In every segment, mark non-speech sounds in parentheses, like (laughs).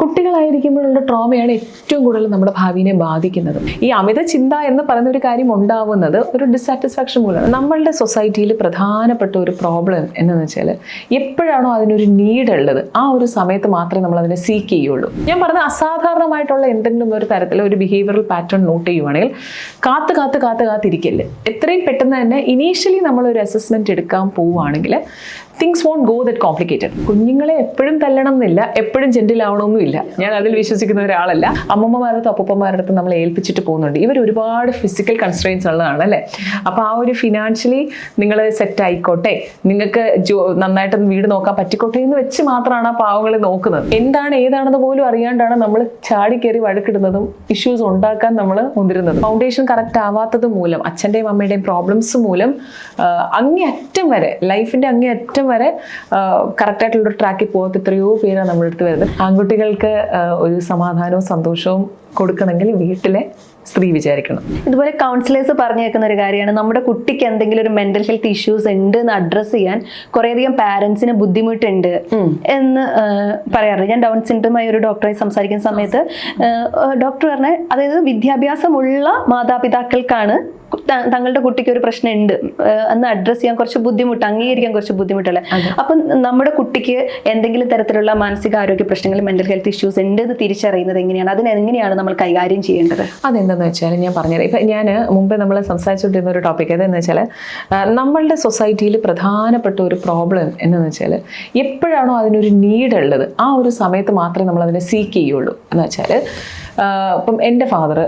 കുട്ടികളായിരിക്കുമ്പോഴുള്ള ട്രോമയാണ് ഏറ്റവും കൂടുതൽ നമ്മുടെ ഭാവിനെ ബാധിക്കുന്നത്. ഈ അമിത ചിന്ത എന്ന് പറയുന്ന ഒരു കാര്യം ഉണ്ടാവുന്നത് ഒരു ഡിസാറ്റിസ്ഫാക്ഷൻ മൂലമാണ്. നമ്മളുടെ സൊസൈറ്റിയിൽ പ്രധാനപ്പെട്ട ഒരു പ്രോബ്ലം എന്നു വെച്ചാൽ എപ്പോഴാണോ അതിനൊരു നീഡ് ഉള്ളത് ആ ഒരു സമയത്ത് മാത്രമേ നമ്മൾ അതിനെ സീക്ക് ചെയ്യുള്ളൂ. ഞാൻ പറഞ്ഞ അസാധാരണമായിട്ടുള്ള എന്തെങ്കിലും ഒരു തരത്തിൽ ഒരു ബിഹേവിയറൽ പാറ്റേൺ നോട്ട് ചെയ്യുവാണെങ്കിൽ കാത്ത് കാത്ത് കാത്ത് കാത്തിരിക്കല്ലേ? എത്രയും പെട്ടെന്ന് തന്നെ ഇനീഷ്യലി നമ്മൾ ഒരു അസസ്മെന്റ് എടുക്കാൻ പോവുകയാണെങ്കിൽ things won't go that complicated കുഞ്ഞുങ്ങളെ എപ്പോഴും തല്ലണം എന്നില്ല എപ്പോഴും ജെന്റിലാവണമെന്നില്ല ഞാൻ അതിൽ വിശ്വസിക്കുന്ന ഒരാളല്ല. അമ്മമ്മമാരുടെ അപ്പൂപ്പന്മാരുടെ അടുത്ത് നമ്മൾ ഏൽപ്പിച്ചിട്ട് പോകുന്നുണ്ട്. ഇവർ ഒരുപാട് ഫിസിക്കൽ കൺസ്ട്രെയിൻസ് ഉള്ളതാണ് അല്ലേ? അപ്പോൾ ആ ഒരു ഫിനാൻഷ്യലി നിങ്ങൾ സെറ്റ് ആയിക്കോട്ടെ. നിങ്ങൾക്ക് ജോ നന്നായിട്ട് വീട് നോക്കാൻ പറ്റിക്കോട്ടെ എന്ന് വെച്ച് മാത്രമാണ് ആ പാവങ്ങളെ നോക്കുന്നത്. എന്താണ് ഏതാണെന്ന് പോലും അറിയാണ്ടാണ് നമ്മൾ ചാടി കയറി വഴക്കിടുന്നതും ഇഷ്യൂസ് ഉണ്ടാക്കാൻ നമ്മൾ മുതിരുന്നത്. ഫൗണ്ടേഷൻ കറക്റ്റ് ആവാത്തത് മൂലം അച്ഛന്റെയും അമ്മയുടെയും പ്രോബ്ലംസ് മൂലം അങ്ങേ അങ്ങേയറ്റം വരെ ലൈഫിന്റെ അങ്ങേയറ്റം വരെ കറക്റ്റായിട്ടുള്ളൊരു ട്രാക്കിൽ പോകാത്ത എത്രയോ പേരാണ് നമ്മളെടുത്ത് വരുന്നത്. ആൺകുട്ടികൾക്ക് ഒരു സമാധാനവും സന്തോഷവും കൊടുക്കണമെങ്കിൽ വീട്ടിലെ സ്ത്രീ വിചാരിക്കണം. ഇതുപോലെ കൗൺസിലേഴ്സ് പറഞ്ഞേക്കുന്ന ഒരു കാര്യമാണ്. നമ്മുടെ കുട്ടിക്ക് എന്തെങ്കിലും ഒരു മെന്റൽ ഹെൽത്ത് ഇഷ്യൂസ് ഉണ്ട് എന്ന് അഡ്രസ്സ് ചെയ്യാൻ കുറേയധികം പാരന്റ്സിന് ബുദ്ധിമുട്ടുണ്ട് എന്ന് പറയാറുണ്ട്. ഞാൻ ഡൗൺ സിൻഡ്രമായി ഒരു ഡോക്ടറെ സംസാരിക്കുന്ന സമയത്ത് ഡോക്ടർ പറഞ്ഞ അതായത് വിദ്യാഭ്യാസമുള്ള മാതാപിതാക്കൾക്കാണ് തങ്ങളുടെ കുട്ടിക്ക് ഒരു പ്രശ്നം ഉണ്ട് എന്ന് അഡ്രസ്സ് ചെയ്യാൻ കുറച്ച് ബുദ്ധിമുട്ട് അംഗീകരിക്കാൻ കുറച്ച് ബുദ്ധിമുട്ടല്ലേ അപ്പം നമ്മുടെ കുട്ടിക്ക് എന്തെങ്കിലും തരത്തിലുള്ള മാനസിക ആരോഗ്യ പ്രശ്നങ്ങൾ മെന്റൽ ഹെൽത്ത് ഇഷ്യൂസ് ഉണ്ട് എന്ന് തിരിച്ചറിയുന്നത് എങ്ങനെയാണ്? അതിനെങ്ങനെയാണ് നമ്മൾ കൈകാര്യം ചെയ്യേണ്ടത്? അതെന്താന്ന് വെച്ചാൽ ഞാൻ പറഞ്ഞുതരാം. ഇപ്പം ഞാൻ മുമ്പേ നമ്മൾ സംസാരിച്ചുകൊണ്ടിരുന്ന ഒരു ടോപ്പിക് അതെന്ന് വെച്ചാൽ നമ്മളുടെ സൊസൈറ്റിയിൽ പ്രധാനപ്പെട്ട ഒരു പ്രോബ്ലം എന്നു വെച്ചാൽ എപ്പോഴാണോ അതിനൊരു നീഡ് ഉള്ളത് ആ ഒരു സമയത്ത് മാത്രമേ നമ്മൾ അതിനെ സീക്ക് ചെയ്യുള്ളൂ. എന്ന് വെച്ചാൽ ഇപ്പം എന്റെ ഫാദർ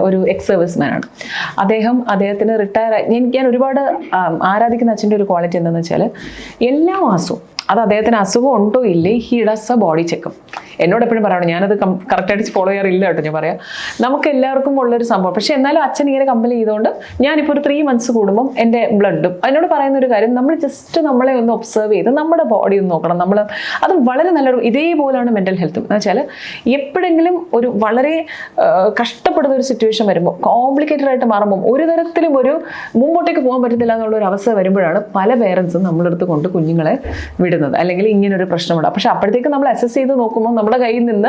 ഒരു എക്സ് സർവീസ് മാനാണ് അദ്ദേഹം അദ്ദേഹത്തിന് റിട്ടയർ ആയി. ഞാൻ ഒരുപാട് ആരാധിക്കുന്ന അച്ഛന്റെ ഒരു ക്വാളിറ്റി എന്താണെന്ന് വെച്ചാൽ എല്ലാ മാസവും അത് അദ്ദേഹത്തിന് അസുഖം ഉണ്ടോ ഇല്ലേ? He does a body checkup എന്നോട് എപ്പോഴും പറയണം ഞാനത് കറക്റ്റായിട്ട് ഫോളോ ചെയ്യാറില്ല കേട്ടോ ഞാൻ പറയാം. നമുക്ക് എല്ലാവർക്കും ഉള്ളൊരു സംഭവം. പക്ഷേ എന്നാലും അച്ഛൻ ഇങ്ങനെ കമ്പനി ചെയ്തുകൊണ്ട് ഞാനിപ്പോൾ ഒരു ത്രീ മന്ത്സ് കൂടുമ്പം എന്റെ ബ്ലഡും അതിനോട് പറയുന്ന ഒരു കാര്യം നമ്മൾ ജസ്റ്റ് നമ്മളെ ഒന്ന് ഒബ്സർവ് ചെയ്ത് നമ്മുടെ ബോഡി ഒന്ന് നോക്കണം. നമ്മൾ അത് വളരെ നല്ലൊരു ഇതേപോലെയാണ് മെന്റൽ ഹെൽത്ത് എന്ന് വെച്ചാൽ എപ്പോഴെങ്കിലും ഒരു വളരെ കഷ്ടപ്പെടുന്ന ഒരു സിറ്റുവേഷൻ വരുമ്പോൾ കോംപ്ലിക്കേറ്റഡ് ആയിട്ട് മാറുമ്പോൾ ഒരു തരത്തിലും ഒരു മുമ്പോട്ടേക്ക് പോകാൻ പറ്റത്തില്ല എന്നുള്ള ഒരു അവസ്ഥ വരുമ്പോഴാണ് പല പേരൻസും നമ്മളെടുത്ത് കൊണ്ട് കുഞ്ഞുങ്ങളെ അല്ലെങ്കിൽ ഇങ്ങനെ ഒരു പ്രശ്നമുണ്ട്. പക്ഷെ അപ്പോഴത്തേക്ക് നമ്മൾ അസസ് ചെയ്ത് നോക്കുമ്പോൾ നമ്മുടെ കയ്യിൽ നിന്ന്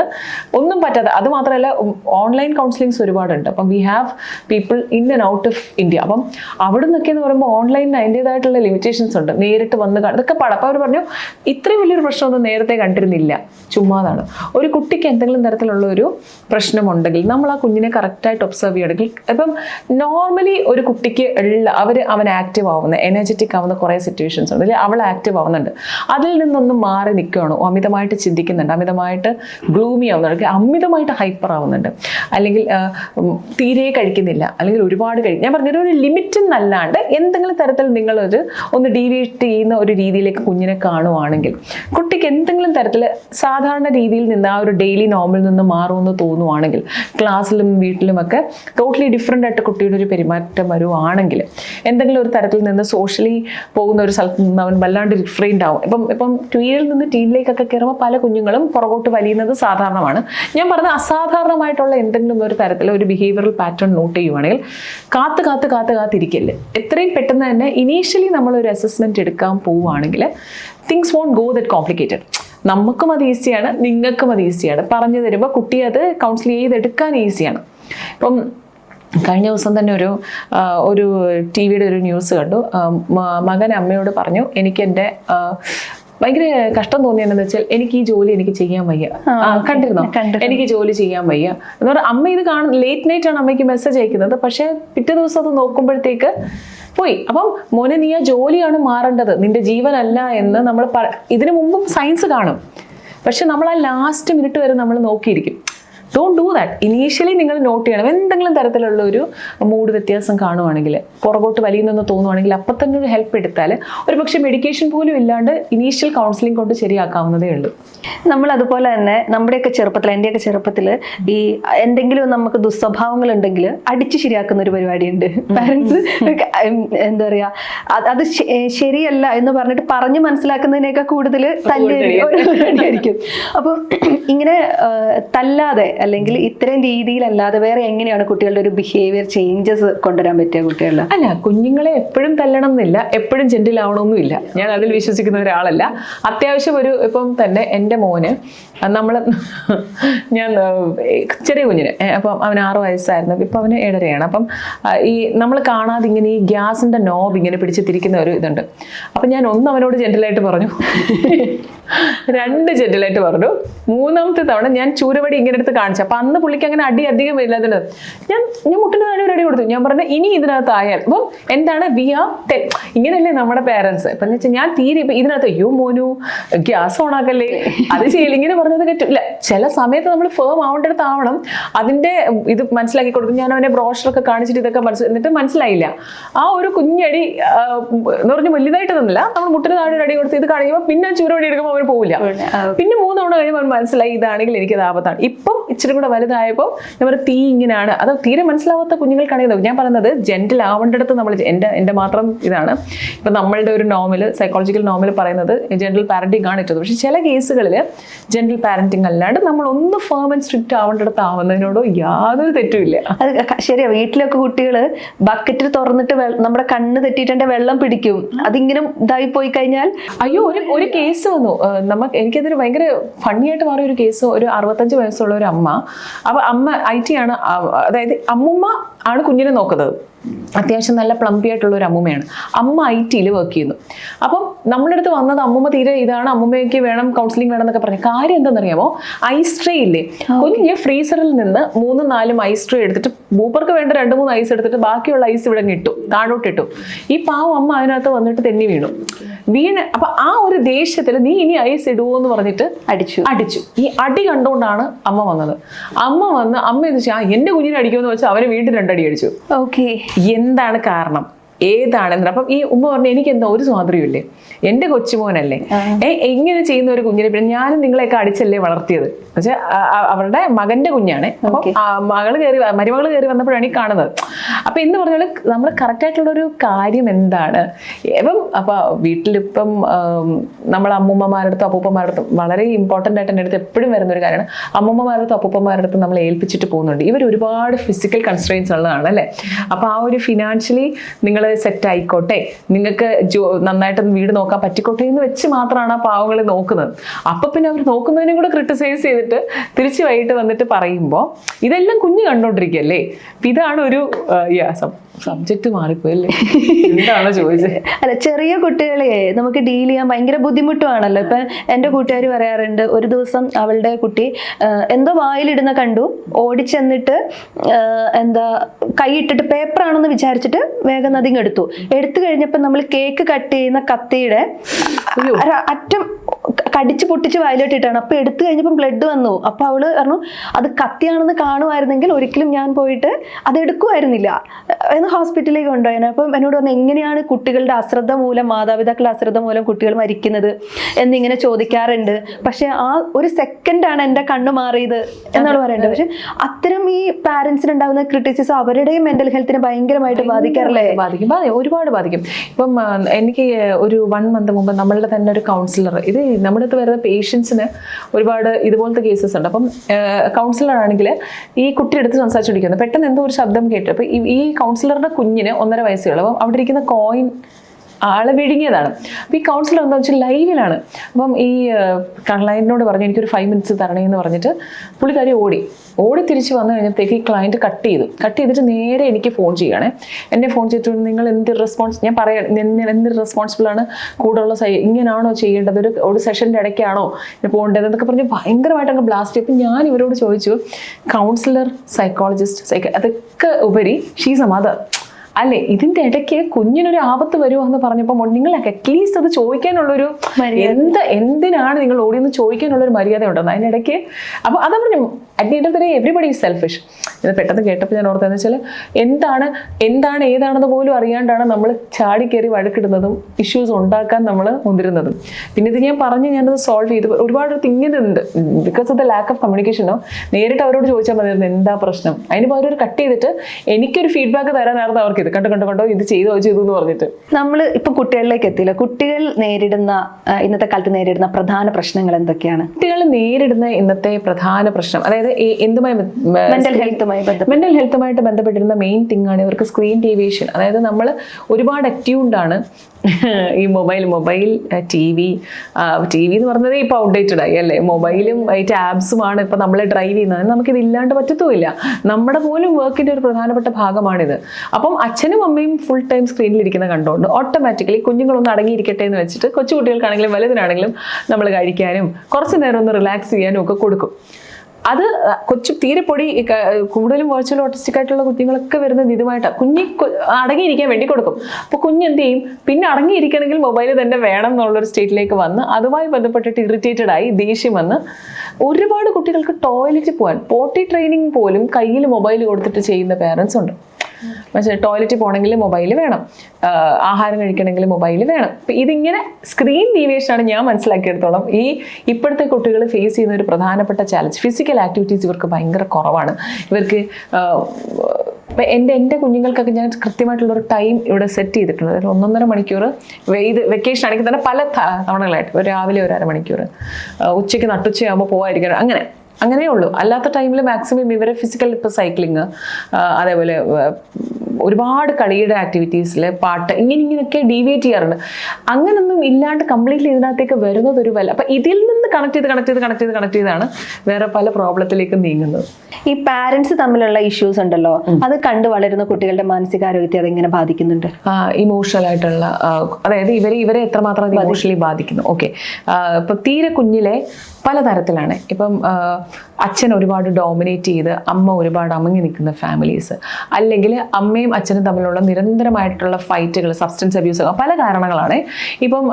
ഒന്നും പറ്റാതെ അത് മാത്രമല്ല ഓൺലൈൻ കൗൺസിലിങ്സ് ഒരുപാടുണ്ട്. അപ്പം we have people in and out of India അപ്പം അവിടെ നിന്നൊക്കെ എന്ന് പറയുമ്പോൾ ഓൺലൈനിന് അതിന്റെതായിട്ടുള്ള ലിമിറ്റേഷൻസ് ഉണ്ട്. നേരിട്ട് വന്ന് ഇതൊക്കെ പടം അപ്പോൾ അവർ പറഞ്ഞു ഇത്രയും വലിയൊരു പ്രശ്നമൊന്നും നേരത്തെ കണ്ടിരുന്നില്ല. ചുമ്മാതാണ്. ഒരു കുട്ടിക്ക് എന്തെങ്കിലും തരത്തിലുള്ള ഒരു പ്രശ്നമുണ്ടെങ്കിൽ നമ്മൾ ആ കുഞ്ഞിനെ കറക്റ്റായിട്ട് ഒബ്സർവ് ചെയ്യണമെങ്കിൽ ഇപ്പം നോർമലി ഒരു കുട്ടിക്ക് ഉള്ള അവർ അവൻ ആക്റ്റീവ് ആവുന്ന എനർജറ്റിക് ആവുന്ന കുറേ സിറ്റുവേഷൻസ് ഉണ്ട്. അല്ലെങ്കിൽ അവൾ ആക്റ്റീവ് ആവുന്നുണ്ട്. അതിൽ നിന്നൊന്നും മാറി നിൽക്കുകയാണ്. അമിതമായിട്ട് ചിന്തിക്കുന്നുണ്ട്. അമിതമായിട്ട് ഗ്ലൂമി ആവുന്നുണ്ട്. അമിതമായിട്ട് ഹൈപ്പർ ആവുന്നുണ്ട്. അല്ലെങ്കിൽ തീരെ കഴിക്കുന്നില്ല. അല്ലെങ്കിൽ ഒരുപാട് കഴിക്കും ഞാൻ പറഞ്ഞൊരു ഒരു ലിമിറ്റ് എന്നല്ലാണ്ട് എന്തെങ്കിലും തരത്തിൽ നിങ്ങളൊരു ഒന്ന് ഡീവിയേറ്റ് ചെയ്യുന്ന ഒരു രീതിയിലേക്ക് കുഞ്ഞിനെ കാണുവാണെങ്കിൽ കുട്ടിക്ക് എന്തെങ്കിലും തരത്തിൽ സാധാരണ രീതിയിൽ നിന്ന് ആ ഒരു ഡെയിലി നോർമലിൽ നിന്ന് മാറുമെന്ന് തോന്നുവാണെങ്കിൽ ക്ലാസ്സിലും വീട്ടിലും ഒക്കെ ടോട്ടലി ഡിഫറെന്റ് ആയിട്ട് കുട്ടിയുടെ ഒരു പെരുമാറ്റം വരുവാണെങ്കിൽ എന്തെങ്കിലും ഒരു തരത്തിൽ നിന്ന് സോഷ്യലി പോകുന്ന ഒരു സ്ഥലത്ത് നിന്ന് അവൻ വല്ലാണ്ട് ഡിഫറെന്റ് ആവും. ഇപ്പം ഇപ്പം ട്വീനിൽ നിന്ന് ടീനിലേക്കൊക്കെ കയറുമ്പോൾ പല കുഞ്ഞുങ്ങളും പുറകോട്ട് വലിയുന്നത് സാധാരണമാണ്. ഞാൻ പറഞ്ഞ അസാധാരണമായിട്ടുള്ള എന്തെങ്കിലും ഒരു തരത്തിൽ ഒരു ബിഹേവിയറൽ പാറ്റേൺ നോട്ട് ചെയ്യുവാണെങ്കിൽ കാത്ത് കാത്ത് കാത്ത് കാത്തിരിക്കല്ലേ. എത്രയും പെട്ടെന്ന് തന്നെ ഇനീഷ്യലി നമ്മൾ ഒരു അസസ്മെന്റ് എടുക്കാൻ പോവുകയാണെങ്കിൽ things won't go that complicated നമുക്കും അത് ഈസിയാണ് നിങ്ങൾക്കും അത് ഈസിയാണ് പറഞ്ഞു തരുമ്പോൾ കുട്ടിയെ അത് കൗൺസിൽ ചെയ്തെടുക്കാൻ ഈസിയാണ് ഇപ്പം കഴിഞ്ഞ ദിവസം തന്നെ ഒരു ഒരു ടി വിയുടെ ഒരു ന്യൂസ് കണ്ടു. മകൻ അമ്മയോട് പറഞ്ഞു എനിക്ക് എന്റെ ഭയങ്കര കഷ്ടം തോന്നിയെന്ന് വെച്ചാൽ എനിക്ക് ഈ ജോലി എനിക്ക് ചെയ്യാൻ വയ്യ. കണ്ടിരുന്നോ? എനിക്ക് ജോലി ചെയ്യാൻ വയ്യ. എന്ന് പറഞ്ഞാൽ അമ്മ ഇത് കാണും ലേറ്റ് നൈറ്റ് ആണ് അമ്മയ്ക്ക് മെസ്സേജ് അയക്കുന്നത്. പക്ഷേ പിറ്റേ ദിവസം അത് നോക്കുമ്പോഴത്തേക്ക് പോയി. അപ്പം മോനെ നീ ആ ജോലിയാണ് മാറേണ്ടത്. നിന്റെ ജീവനല്ല എന്ന് നമ്മൾ ഇതിനു മുമ്പും സയൻസ് കാണും. പക്ഷെ നമ്മൾ ആ ലാസ്റ്റ് മിനിറ്റ് വരെ നമ്മൾ നോക്കിയിരിക്കും. ഡോണ്ട് ഡൂ ദാറ്റ് ഇനീഷ്യലി നിങ്ങൾ നോട്ട് ചെയ്യണം. എന്തെങ്കിലും തരത്തിലുള്ള ഒരു മൂഡ് വ്യത്യാസം കാണുവാണെങ്കിൽ പുറകോട്ട് വലിയുന്നെന്ന് തോന്നുവാണെങ്കിൽ അപ്പം തന്നെ ഒരു ഹെൽപ്പ് എടുത്താൽ ഒരു പക്ഷേ മെഡിക്കേഷൻ പോലും ഇല്ലാണ്ട് ഇനീഷ്യൽ കൗൺസിലിംഗ് കൊണ്ട് ശരിയാക്കാവുന്നതേ ഉള്ളൂ. നമ്മൾ അതുപോലെ തന്നെ നമ്മുടെയൊക്കെ ചെറുപ്പത്തിൽ എന്റെയൊക്കെ ചെറുപ്പത്തിൽ ഈ എന്തെങ്കിലും നമുക്ക് ദുസ്വഭാവങ്ങൾ ഉണ്ടെങ്കിൽ അടിച്ചു ശരിയാക്കുന്ന ഒരു പരിപാടിയുണ്ട്. പാരൻസ് എന്താ പറയാ അത് ശരിയല്ല എന്ന് പറഞ്ഞിട്ട് പറഞ്ഞു മനസ്സിലാക്കുന്നതിനേക്കാൾ കൂടുതൽ തല്ല് പരിപാടിയായിരിക്കും അപ്പം ഇങ്ങനെ തല്ലാതെ അല്ലെങ്കിൽ ഇത്തരം രീതിയിലല്ലാതെ വേറെ എങ്ങനെയാണ് കുട്ടികളുടെ ഒരു ബിഹേവിയർ ചേഞ്ചസ് കൊണ്ടുവരാൻ പറ്റിയ കുട്ടികളിൽ? അല്ല കുഞ്ഞുങ്ങളെ എപ്പോഴും തല്ലണം എന്നില്ല എപ്പോഴും ജെന്റിലാവണമെന്നില്ല ഞാൻ അതിൽ വിശ്വസിക്കുന്ന ഒരാളല്ല. അത്യാവശ്യം ഒരു ഇപ്പം തന്നെ എന്റെ മോന് നമ്മൾ ഞാൻ ചെറിയ കുഞ്ഞിന് അപ്പം അവന് ആറ് വയസ്സായിരുന്നു. ഇപ്പം അവന് ഏഴരയാണ്. അപ്പം ഈ നമ്മൾ കാണാതെ ഇങ്ങനെ ഈ ഗ്യാസിന്റെ നോബ് ഇങ്ങനെ പിടിച്ച് തിരിക്കുന്ന ഒരു ഇതുണ്ട്. അപ്പം ഞാൻ ഒന്ന് അവനോട് ജെന്റലായിട്ട് പറഞ്ഞു. (laughs) രണ്ട് ജെന്റലായിട്ട് പറഞ്ഞു. മൂന്നാമത്തെ തവണ ഞാൻ ചൂരവടി ഇങ്ങനെ എടുത്ത് കാണിച്ചു. അപ്പം അന്ന് പുള്ളിക്ക് അങ്ങനെ അടി അധികം ഇല്ലാത്തത് ഞാൻ ഞാൻ മുട്ടിന് താഴെ ഒരു അടി കൊടുത്തു. ഞാൻ പറഞ്ഞു ഇനി ഇതിനകത്ത് ആയാൽ അപ്പം എന്താണ്? വി ആർ ടെൻ ഇങ്ങനെയല്ലേ നമ്മുടെ പേരൻസ് ഇപ്പം എന്ന് വെച്ചാൽ ഞാൻ തീരെ ഇപ്പം ഇതിനകത്ത് അയ്യോ മോനു ഗ്യാസ് ഓൺ ആക്കല്ലേ അത് ചെയ്യില്ല? ഇങ്ങനെ പറഞ്ഞത് പറ്റില്ല ചില സമയത്ത് നമ്മൾ ഫേം ആവേണ്ടടുത്ത് ആവണം അതിന്റെ ഇത് മനസ്സിലാക്കി കൊടുക്കും. ഞാൻ അവനെ ബ്രോഷറൊക്കെ കാണിച്ചിട്ട് ഇതൊക്കെ മനസ്സിൽ എന്നിട്ട് മനസ്സിലായില്ല. ആ ഒരു കുഞ്ഞടി എന്ന് പറഞ്ഞ് വലുതായിട്ട് തന്നില്ല. നമ്മൾ മുട്ടിന് താഴെ ഒരു അടി കൊടുത്ത് ഇത് കാണിക്കുമ്പോൾ പിന്നെ ചൂരവടി എടുക്കുമ്പോൾ അവർ പോവില്ല. പിന്നെ മൂന്ന് തവണ കഴിയുമ്പോൾ മനസ്സിലായി ഇതാണെങ്കിൽ എനിക്ക് ആപത്താണ്. ഇപ്പം ഇച്ചിരി കൂടെ വലുതായപ്പോൾ ഞാൻ തീ ഇങ്ങനെയാണ്. അത് തീരെ മനസ്സിലാവാത്ത കുഞ്ഞുങ്ങൾക്കാണെങ്കിൽ ഞാൻ പറയുന്നത് ജെന്റിൽ ആവേണ്ടടുത്ത് നമ്മൾ എന്റെ എന്റെ മാത്രം ഇതാണ്. ഇപ്പം നമ്മളുടെ ഒരു നോമിൽ സൈക്കോളജിക്കൽ നോമിൽ പറയുന്നത് ജെന്റൽ പാരന്റിങ് ആണ് ഏറ്റവും പക്ഷേ ചില കേസുകളിൽ ജെന്റൽ പാരന്റിങ് അല്ലാണ്ട് നമ്മൾ ഒന്ന് ഫേം ആൻഡ് സ്ട്രിക്റ്റ് ആവേണ്ടടുത്ത് ആവുന്നതിനോടോ യാതൊരു തെറ്റുമില്ല. അത് ശരിയാ. വീട്ടിലൊക്കെ കുട്ടികൾ ബക്കറ്റിൽ തുറന്നിട്ട് നമ്മുടെ കണ്ണ് തെറ്റിയിട്ടെ വെള്ളം പിടിക്കും. അതിങ്ങനെ ഇതായി പോയി കഴിഞ്ഞാൽ അയ്യോ ഒരു ഒരു കേസ് വന്നു. നമുക്ക് എനിക്കതൊരു ഭയങ്കര ഫണ്ണിയായിട്ട് മാറിയ ഒരു കേസ് ഒരു അറുപത്തഞ്ച് വയസ്സുള്ള ഒരു അമ്മ അപ്പൊ അമ്മ ഐ ടി ആണ് അതായത് അമ്മുമ്മ ആണ് കുഞ്ഞിനെ നോക്കുന്നത്. അത്യാവശ്യം നല്ല പ്ലംപി ആയിട്ടുള്ള ഒരു അമ്മുമ്മയാണ്. അമ്മ ഐ ടിയിൽ വർക്ക് ചെയ്യുന്നു. അപ്പം നമ്മുടെ അടുത്ത് വന്നത് അമ്മുമ്മ തീരെ ഇതാണ് അമ്മുമ്മയ്ക്ക് വേണം കൗൺസിലിംഗ് വേണം എന്നൊക്കെ പറഞ്ഞു. കാര്യം എന്താണെന്നറിയാമോ? ഐസ് ട്രേ ഇല്ലേ? കുഞ്ഞ് ഫ്രീസറിൽ നിന്ന് മൂന്ന് നാലും ഐസ് ട്രേ എടുത്തിട്ട് മൂപ്പർക്ക് വേണ്ട രണ്ട് മൂന്ന് ഐസ് എടുത്തിട്ട് ബാക്കിയുള്ള ഐസ് ഇവിടെ ഇട്ടു താഴോട്ട് ഇട്ടു ഈ പാവം അമ്മ അതിനകത്ത് വന്നിട്ട് തെന്നി വീണു. വീണ് അപ്പൊ ആ ഒരു ദേഷ്യത്തിൽ നീ ഇനി ഐസ് ഇടുവോ എന്ന് പറഞ്ഞിട്ട് അടിച്ചു. അടിച്ചു. ഈ അടി കണ്ടുകൊണ്ടാണ് അമ്മ വന്നത്. അമ്മ വന്ന് അമ്മ എന്ന് വെച്ചാൽ എന്റെ കുഞ്ഞിനെ അടിക്കുമെന്ന് വെച്ചാൽ അവരെ വീണ്ടും രണ്ടടി അടിച്ചു. ഓക്കെ. എന്താണ് കാരണം? ഏതാണ് എന്താണ് അപ്പം ഈ ഉമ്മ പറഞ്ഞു എനിക്ക് എന്താ ഒരു സ്വാതന്ത്ര്യമില്ലേ എന്റെ കൊച്ചുമോനല്ലേ? ഏ എങ്ങനെ ചെയ്യുന്ന ഒരു കുഞ്ഞിനെ? പിന്നെ ഞാനും നിങ്ങളെയൊക്കെ അടിച്ചല്ലേ വളർത്തിയത്? പക്ഷെ അവരുടെ മകന്റെ കുഞ്ഞാണ്. അപ്പം ആ മകൾ കയറി മരുമകൾ കയറി വന്നപ്പോഴാണ് ഈ കാണുന്നത്. അപ്പൊ എന്ന് പറഞ്ഞാൽ നമ്മൾ കറക്റ്റ് ആയിട്ടുള്ള ഒരു കാര്യം എന്താണ്? ഇപ്പം അപ്പൊ വീട്ടിലിപ്പം നമ്മൾ അമ്മൂമ്മമാരുടെ അടുത്തും അപ്പൂപ്പന്മാരുടെ അടുത്തും വളരെ ഇമ്പോർട്ടന്റ് ആയിട്ട് എന്റെ അടുത്ത് എപ്പോഴും വരുന്ന ഒരു കാര്യമാണ്. അമ്മൂമ്മമാരുടെ അടുത്തും അപ്പൂപ്പന്മാരുടെ അടുത്തും നമ്മൾ ഏൽപ്പിച്ചിട്ട് പോകുന്നുണ്ട്. ഇവർ ഒരുപാട് ഫിസിക്കൽ കൺസ്ട്രെയിൻസ് ഉള്ളതാണ് അല്ലേ? അപ്പോൾ ആ ഒരു ഫിനാൻഷ്യലി നിങ്ങൾ സെറ്റ് ആയിക്കോട്ടെ നിങ്ങൾക്ക് നന്നായിട്ട് വീട് നോക്കാൻ പറ്റിക്കോട്ടെ എന്ന് വെച്ച് മാത്രമാണ് ആ പാവങ്ങളെ നോക്കുന്നത്. അപ്പൊ പിന്നെ അവർ നോക്കുന്നതിനും കൂടെ ക്രിട്ടിസൈസ് ചെയ്തിട്ട് തിരിച്ച് വൈകിട്ട് വന്നിട്ട് പറയുമ്പോൾ ഇതെല്ലാം കുഞ്ഞ് കണ്ടോണ്ടിരിക്കല്ലേ? അപ്പൊ ഇതാണ് ഒരു സബ്ജക്റ്റ് മാറിപ്പോയല്ലേ? എന്താണോ ചോദിച്ചത് അല്ല ചെറിയ കുട്ടികളെ നമുക്ക് ഡീൽ ചെയ്യാൻ ഭയങ്കര ബുദ്ധിമുട്ടുമാണല്ലോ ഇപ്പൊ എന്റെ കൂട്ടുകാർ പറയാറുണ്ട് ഒരു ദിവസം അവളുടെ കുട്ടി എന്തോ വായിലിടുന്ന കണ്ടു. ഓടിച്ചെന്നിട്ട് എന്താ കൈയിട്ടിട്ട് പേപ്പറാണെന്ന് വിചാരിച്ചിട്ട് വേഗം അതിങ് എടുത്തു എടുത്തു കഴിഞ്ഞപ്പോൾ നമ്മൾ കേക്ക് കട്ട് ചെയ്യുന്ന കത്തിയുടെ അറ്റം കടിച്ച് പൊട്ടിച്ച് വായിലോട്ടിട്ടാണ്. അപ്പൊ എടുത്തു കഴിഞ്ഞപ്പോൾ ബ്ലഡ് വന്നു. അപ്പൊ അവൾ പറഞ്ഞു അത് കത്തിയാണെന്ന് കാണുമായിരുന്നെങ്കിൽ ഒരിക്കലും ഞാൻ പോയിട്ട് അത് എടുക്കുമായിരുന്നില്ല. എന്ന് ഹോസ്പിറ്റലിലേക്ക് കൊണ്ടുപോയത് അപ്പം എന്നോട് പറഞ്ഞു എങ്ങനെയാണ് കുട്ടികളുടെ അശ്രദ്ധ മൂലം മാതാപിതാക്കളുടെ അശ്രദ്ധ മൂലം കുട്ടികൾ മരിക്കുന്നത്? എന്നിങ്ങനെ ചോദിക്കാറുണ്ട്. പക്ഷെ ആ ഒരു സെക്കൻഡാണ് എന്റെ കണ്ണ് മാറിയത് എന്നാണ് പറയേണ്ടത്. പക്ഷെ അത്തരം ഈ പാരന്റ്സിന് ഉണ്ടാകുന്ന ക്രിറ്റിസിസം അവരുടെയും മെന്റൽ ഹെൽത്തിനെ ഭയങ്കരമായിട്ട് ബാധിക്കാറില്ലേ? ബാധിക്കും. ബാധി- ഒരുപാട് ബാധിക്കും. ഇപ്പം എനിക്ക് ഒരു വൺ മന്ത് മുമ്പ് നമ്മളുടെ തന്നെ ഒരു കൗൺസിലർ ഇത് നമ്മുടെ അടുത്ത് വരുന്ന പേഷ്യൻസിന് ഒരുപാട് ഇതുപോലത്തെ കേസസ് ഉണ്ട്. അപ്പം കൗൺസിലർ ആണെങ്കിൽ ഈ കുട്ടിയുടെ അടുത്ത് സംസാരിച്ചുകൊണ്ടിരിക്കുന്നത് പെട്ടെന്ന് എന്തോ ഒരു ശബ്ദം കേട്ടു. അപ്പം ഈ- കൗൺസിലറുടെ കുഞ്ഞിന് ഒന്നര വയസ്സുകൾ അപ്പം അവിടെ ഇരിക്കുന്ന കോയിൻ ആളെ വിഴുങ്ങിയതാണ്. അപ്പം ഈ കൗൺസിലർ എന്താ വെച്ചാൽ ലൈവിലാണ് അപ്പം ഈ ക്ലയന്റിനോട് പറഞ്ഞു എനിക്കൊരു ഫൈവ് മിനിറ്റ്സ് തരണേ എന്ന് പറഞ്ഞിട്ട് പുള്ളിക്കാരി ഓടി. ഓടി തിരിച്ച് വന്നു കഴിഞ്ഞപ്പോഴത്തേക്ക് ഈ ക്ലയന്റ് കട്ട് ചെയ്തു. കട്ട് ചെയ്തിട്ട് നേരെ എനിക്ക് ഫോൺ ചെയ്യുകയാണ്. എന്നെ ഫോൺ ചെയ്തിട്ട് നിങ്ങൾ എന്ത് റെസ്പോൺസ് ഞാൻ പറയാം ഞാൻ എന്ത് റെസ്പോൺസിബിൾ ആണ്? കൂടെയുള്ള സൈ ഇങ്ങനെയാണോ ചെയ്യേണ്ടത്? ഒരു ഒരു സെഷന്റെ ഇടയ്ക്കാണോ ഇനി പോകേണ്ടത്? എന്നൊക്കെ പറഞ്ഞ് ഭയങ്കരമായിട്ട് അങ്ങ് ബ്ലാസ്റ്റ് അപ്പം ഞാൻ ഇവരോട് ചോദിച്ചു കൗൺസിലർ സൈക്കോളജിസ്റ്റ് സൈക്കോ അതൊക്കെ ഉപരി ഷീസ് എ മദർ അല്ലേ? ഇതിന്റെ ഇടയ്ക്ക് കുഞ്ഞിനൊരു ആപത്ത് വരുമോ എന്ന് പറഞ്ഞപ്പോൾ നിങ്ങൾ അറ്റ്ലീസ്റ്റ് അത് ചോദിക്കാനുള്ളൊരു എന്ത് എന്തിനാണ് നിങ്ങൾ ഓടിയെന്ന് ചോദിക്കാനുള്ള ഒരു മര്യാദ ഉണ്ടെന്ന് അതിനിടയ്ക്ക് അപ്പോൾ അതാ പറഞ്ഞു at the everybody is selfish ഇത് പെട്ടെന്ന് കേട്ടപ്പോൾ ഞാൻ ഓർത്തതെന്ന് വെച്ചാൽ എന്താണ് എന്താണ് ഏതാണെന്ന് പോലും അറിയാണ്ടാണ് നമ്മൾ ചാടി കയറി വഴക്കിടുന്നതും ഇഷ്യൂസ് ഉണ്ടാക്കാൻ നമ്മൾ മുതിരുന്നതും. പിന്നെ ഇത് ഞാൻ പറഞ്ഞ് ഞാനത് സോൾവ് ചെയ്ത് ഒരുപാട് തിങ്ങുന്നുണ്ട്. Because of the lack of കമ്മ്യൂണിക്കേഷനോ നേരിട്ട് അവരോട് ചോദിച്ചാൽ മതിയായിരുന്നു എന്താ പ്രശ്നം? അതിന് പകരം ഒരു കട്ട് ചെയ്തിട്ട് എനിക്കൊരു ഫീഡ്ബാക്ക് തരാനായിരുന്നു അവർക്ക്. ചെയ്ത്. കണ്ട് കണ്ട് കണ്ടോ? ഇത് ചെയ്തോ ചെയ്തു എന്ന് പറഞ്ഞിട്ട്. നമ്മൾ ഇപ്പൊ കുട്ടികളിലേക്ക് എത്തിയില്ല. കുട്ടികൾ നേരിടുന്ന ഇന്നത്തെ കാലത്ത് നേരിടുന്ന പ്രധാന പ്രശ്നങ്ങൾ എന്തൊക്കെയാണ്? കുട്ടികൾ നേരിടുന്ന ഇന്നത്തെ പ്രധാന പ്രശ്നം അതായത് എന്തുമായി മെന്റൽ ഹെൽത്തുമായി മെന്റൽ ഹെൽത്തുമായിട്ട് ബന്ധപ്പെട്ടിരുന്ന മെയിൻ തിങ് ആണ് ഇവർക്ക് സ്ക്രീൻ ഡീവിയേഷൻ അതായത് നമ്മൾ ഒരുപാട് അറ്റ്യൂൺഡ് ആണ് ഈ mobile mobile T V T V എന്ന് പറഞ്ഞത് ഇപ്പോൾ ഔട്ട്ഡേറ്റഡ് ആയി അല്ലേ? മൊബൈലും ഈ ടാബ്സുമാണ് ഇപ്പോൾ നമ്മൾ ഡ്രൈവ് ചെയ്യുന്നത്. നമുക്കിത് ഇല്ലാണ്ട് പറ്റത്തുമില്ല. നമ്മുടെ പോലും വർക്കിന്റെ ഒരു പ്രധാനപ്പെട്ട ഭാഗമാണിത്. അപ്പം അച്ഛനും അമ്മയും ഫുൾ ടൈം സ്ക്രീനിലിരിക്കുന്ന കണ്ടുകൊണ്ട് ഓട്ടോമാറ്റിക്കലി കുഞ്ഞുങ്ങളൊന്ന് അടങ്ങിയിരിക്കട്ടെ എന്ന് വെച്ചിട്ട് കൊച്ചുകുട്ടികൾക്കാണെങ്കിലും വലുതിനാണെങ്കിലും നമ്മൾ കഴിക്കാനും കുറച്ച് നേരം ഒന്ന് റിലാക്സ് ചെയ്യാനും ഒക്കെ കൊടുക്കും. അത് കൊച്ചു തീരെ പൊടി കൂടുതലും വെർച്വൽ ഓട്ടിസ്റ്റിക് ആയിട്ടുള്ള കുഞ്ഞുങ്ങളൊക്കെ വരുന്നത് ഇതുമായിട്ടാണ് കുഞ്ഞി അടങ്ങിയിരിക്കാൻ വേണ്ടി കൊടുക്കും. അപ്പോൾ കുഞ്ഞ് എന്ത് ചെയ്യും? പിന്നെ അടങ്ങിയിരിക്കണമെങ്കിൽ മൊബൈൽ തന്നെ വേണം എന്നുള്ളൊരു സ്റ്റേറ്റിലേക്ക് വന്ന് അതുമായി ബന്ധപ്പെട്ടിട്ട് ഇറിറ്റേറ്റഡ് ആയി ദേഷ്യം വന്ന് ഒരുപാട് കുട്ടികൾക്ക് ടോയ്ലറ്റിൽ പോകാൻ പോട്ടി ട്രെയിനിങ് പോലും കയ്യിൽ മൊബൈൽ കൊടുത്തിട്ട് ചെയ്യുന്ന പേരൻസ് ഉണ്ട്. പക്ഷേ ടോയ്ലറ്റിൽ പോകണമെങ്കിൽ മൊബൈൽ വേണം. ആഹാരം കഴിക്കണമെങ്കിൽ മൊബൈൽ വേണം. അപ്പം ഇതിങ്ങനെ സ്ക്രീൻ ഡീവിയേഷനാണ് ഞാൻ മനസ്സിലാക്കിയെടുത്തോളം ഈ ഇപ്പോഴത്തെ കുട്ടികൾ ഫേസ് ചെയ്യുന്ന ഒരു പ്രധാനപ്പെട്ട ചാലഞ്ച് ഫിസിക്കൽ ആക്ടിവിറ്റീസ് ഇവർക്ക് ഭയങ്കര കുറവാണ്. ഇവർക്ക് ഇപ്പം എന്റെ എന്റെ കുഞ്ഞുങ്ങൾക്കൊക്കെ ഞാൻ കൃത്യമായിട്ടുള്ള ഒരു ടൈം ഇവിടെ സെറ്റ് ചെയ്തിട്ടുണ്ട്. അതായത് ഒന്നൊന്നര മണിക്കൂർ ഇത് വെക്കേഷൻ ആണെങ്കിൽ തന്നെ പല തവണകളായിട്ട്. രാവിലെ ഒരു അരമണിക്കൂർ. ഉച്ചയ്ക്ക് നട്ടുച്ചയാകുമ്പോൾ പോകാതിരിക്കണം അങ്ങനെ. അങ്ങനെയേ ഉള്ളൂ. അല്ലാത്ത ടൈമിൽ മാക്സിമം ഇവരെ ഫിസിക്കൽ ഇപ്പോൾ സൈക്ലിങ് അതേപോലെ ഒരുപാട് കളിയുടെ ആക്ടിവിറ്റീസിൽ പാട്ട് ഇങ്ങനെ ഇങ്ങനെയൊക്കെ ഡീവിയേറ്റ് ചെയ്യാറുണ്ട്. അങ്ങനൊന്നും ഇല്ലാണ്ട് കംപ്ലീറ്റ്ലി ഇതിനകത്തേക്ക് വരുന്നത് ഒരു വല്ല അപ്പം ഇതിൽ നിന്ന് കണക്ട് ചെയ്ത് കണക്ട് ചെയ്ത് കണക്ട് ചെയ്ത് കണക്ട് ചെയ്താണ് വേറെ പല പ്രോബ്ലത്തിലേക്കും നീങ്ങുന്നത്. ഈ പാരൻസ് തമ്മിലുള്ള ഇഷ്യൂസ് ഉണ്ടല്ലോ അത് കണ്ടു വളരുന്ന കുട്ടികളുടെ മാനസികാരോഗ്യത്തെ അതെങ്ങനെ ബാധിക്കുന്നുണ്ട്? ഇമോഷണൽ ആയിട്ടുള്ള അതായത് ഇവരെ ഇവരെ എത്രമാത്രം ഇമോഷണലി ബാധിക്കുന്നു. ഓക്കെ ഇപ്പം തീരെ കുഞ്ഞിലെ പലതരത്തിലാണ്. ഇപ്പം അച്ഛൻ ഒരുപാട് ഡോമിനേറ്റ് ചെയ്ത് അമ്മ ഒരുപാട് അമങ്ങി നിൽക്കുന്ന ഫാമിലീസ് അല്ലെങ്കിൽ അമ്മയും അച്ഛനും തമ്മിലുള്ള നിരന്തരമായിട്ടുള്ള ഫൈറ്റുകൾ സബ്സ്റ്റൻസ് അബ്യൂസ് പല കാരണങ്ങളാണ്. ഇപ്പം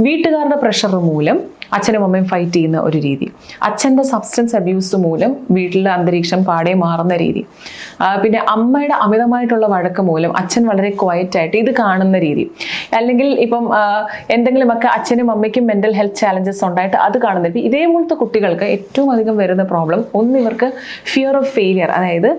വീട്ടുകാരുടെ പ്രഷർ മൂലം അച്ഛനും അമ്മയും ഫൈറ്റ് ചെയ്യുന്ന ഒരു രീതി. അച്ഛന്റെ സബ്സ്റ്റൻസ് അബ്യൂസ് മൂലം വീട്ടിലെ അന്തരീക്ഷം പാടെ മാറുന്ന രീതി. പിന്നെ അമ്മയുടെ അമിതമായിട്ടുള്ള വഴക്ക് മൂലം അച്ഛൻ വളരെ ക്വയറ്റ് ആയിട്ട് ഇത് കാണുന്ന രീതി. അല്ലെങ്കിൽ ഇപ്പം എന്തെങ്കിലുമൊക്കെ അച്ഛനും അമ്മയ്ക്കും മെന്റൽ ഹെൽത്ത് ചാലഞ്ചസ് ഉണ്ടായിട്ട് അത് കാണുന്ന രീതി. ഇതേപോലത്തെ കുട്ടികൾക്ക് ഏറ്റവും അധികം വരുന്ന പ്രോബ്ലം ഒന്ന് ഇവർക്ക് ഫിയർ ഓഫ് ഫെയിലിയർ അതായത്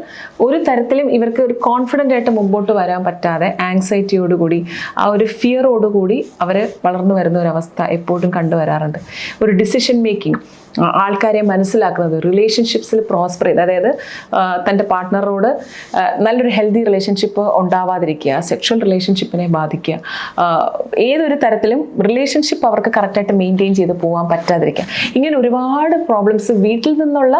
ഒരു തരത്തിലും ഇവർക്ക് ഒരു കോൺഫിഡന്റ് ആയിട്ട് മുമ്പോട്ട് വരാൻ പറ്റാതെ ആങ്സൈറ്റിയോടുകൂടി ആ ഒരു ഫിയറോടുകൂടി അവർ വളർന്നു വരുന്ന ഒരു അവസ്ഥ എപ്പോഴും കണ്ടുവരാറുണ്ട്. ஒரு டிசிஷன் மேக்கிங் ആൾക്കാരെ മനസ്സിലാക്കുന്നത് റിലേഷൻഷിപ്സിൽ പ്രോസ്പർ ചെയ്ത് അതായത് തന്റെ പാർട്ട്ണറോട് നല്ലൊരു ഹെൽത്തി റിലേഷൻഷിപ്പ് ഉണ്ടാവാതിരിക്കുക സെക്ഷൽ റിലേഷൻഷിപ്പിനെ ബാധിക്കുക ഏതൊരു തരത്തിലും റിലേഷൻഷിപ്പ് അവർക്ക് കറക്റ്റായിട്ട് മെയിന്റെയിൻ ചെയ്ത് പോകാൻ പറ്റാതിരിക്കുക. ഇങ്ങനെ ഒരുപാട് പ്രോബ്ലംസ് വീട്ടിൽ നിന്നുള്ള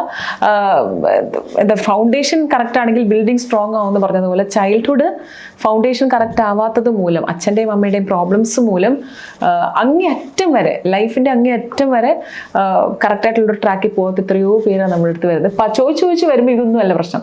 എന്താ ഫൗണ്ടേഷൻ കറക്റ്റ് ആണെങ്കിൽ ബിൽഡിംഗ് സ്ട്രോങ് ആവുമെന്ന് പറഞ്ഞതുപോലെ ചൈൽഡ്ഹുഡ് ഫൗണ്ടേഷൻ കറക്റ്റ് ആവാത്തത് മൂലം അച്ഛന്റെയും അമ്മയുടെയും പ്രോബ്ലംസ് മൂലം അങ്ങേ അങ്ങേയറ്റം വരെ ലൈഫിന്റെ അങ്ങേയറ്റം വരെ കറക്റ്റായിട്ടുള്ളൊരു ട്രാക്കിൽ പോകാത്ത എത്രയോ പേരാണ് നമ്മുടെ അടുത്ത് വരുന്നത് ചോദിച്ചു ചോദിച്ച് വരുമ്പോൾ ഇതൊന്നും അല്ല പ്രശ്നം.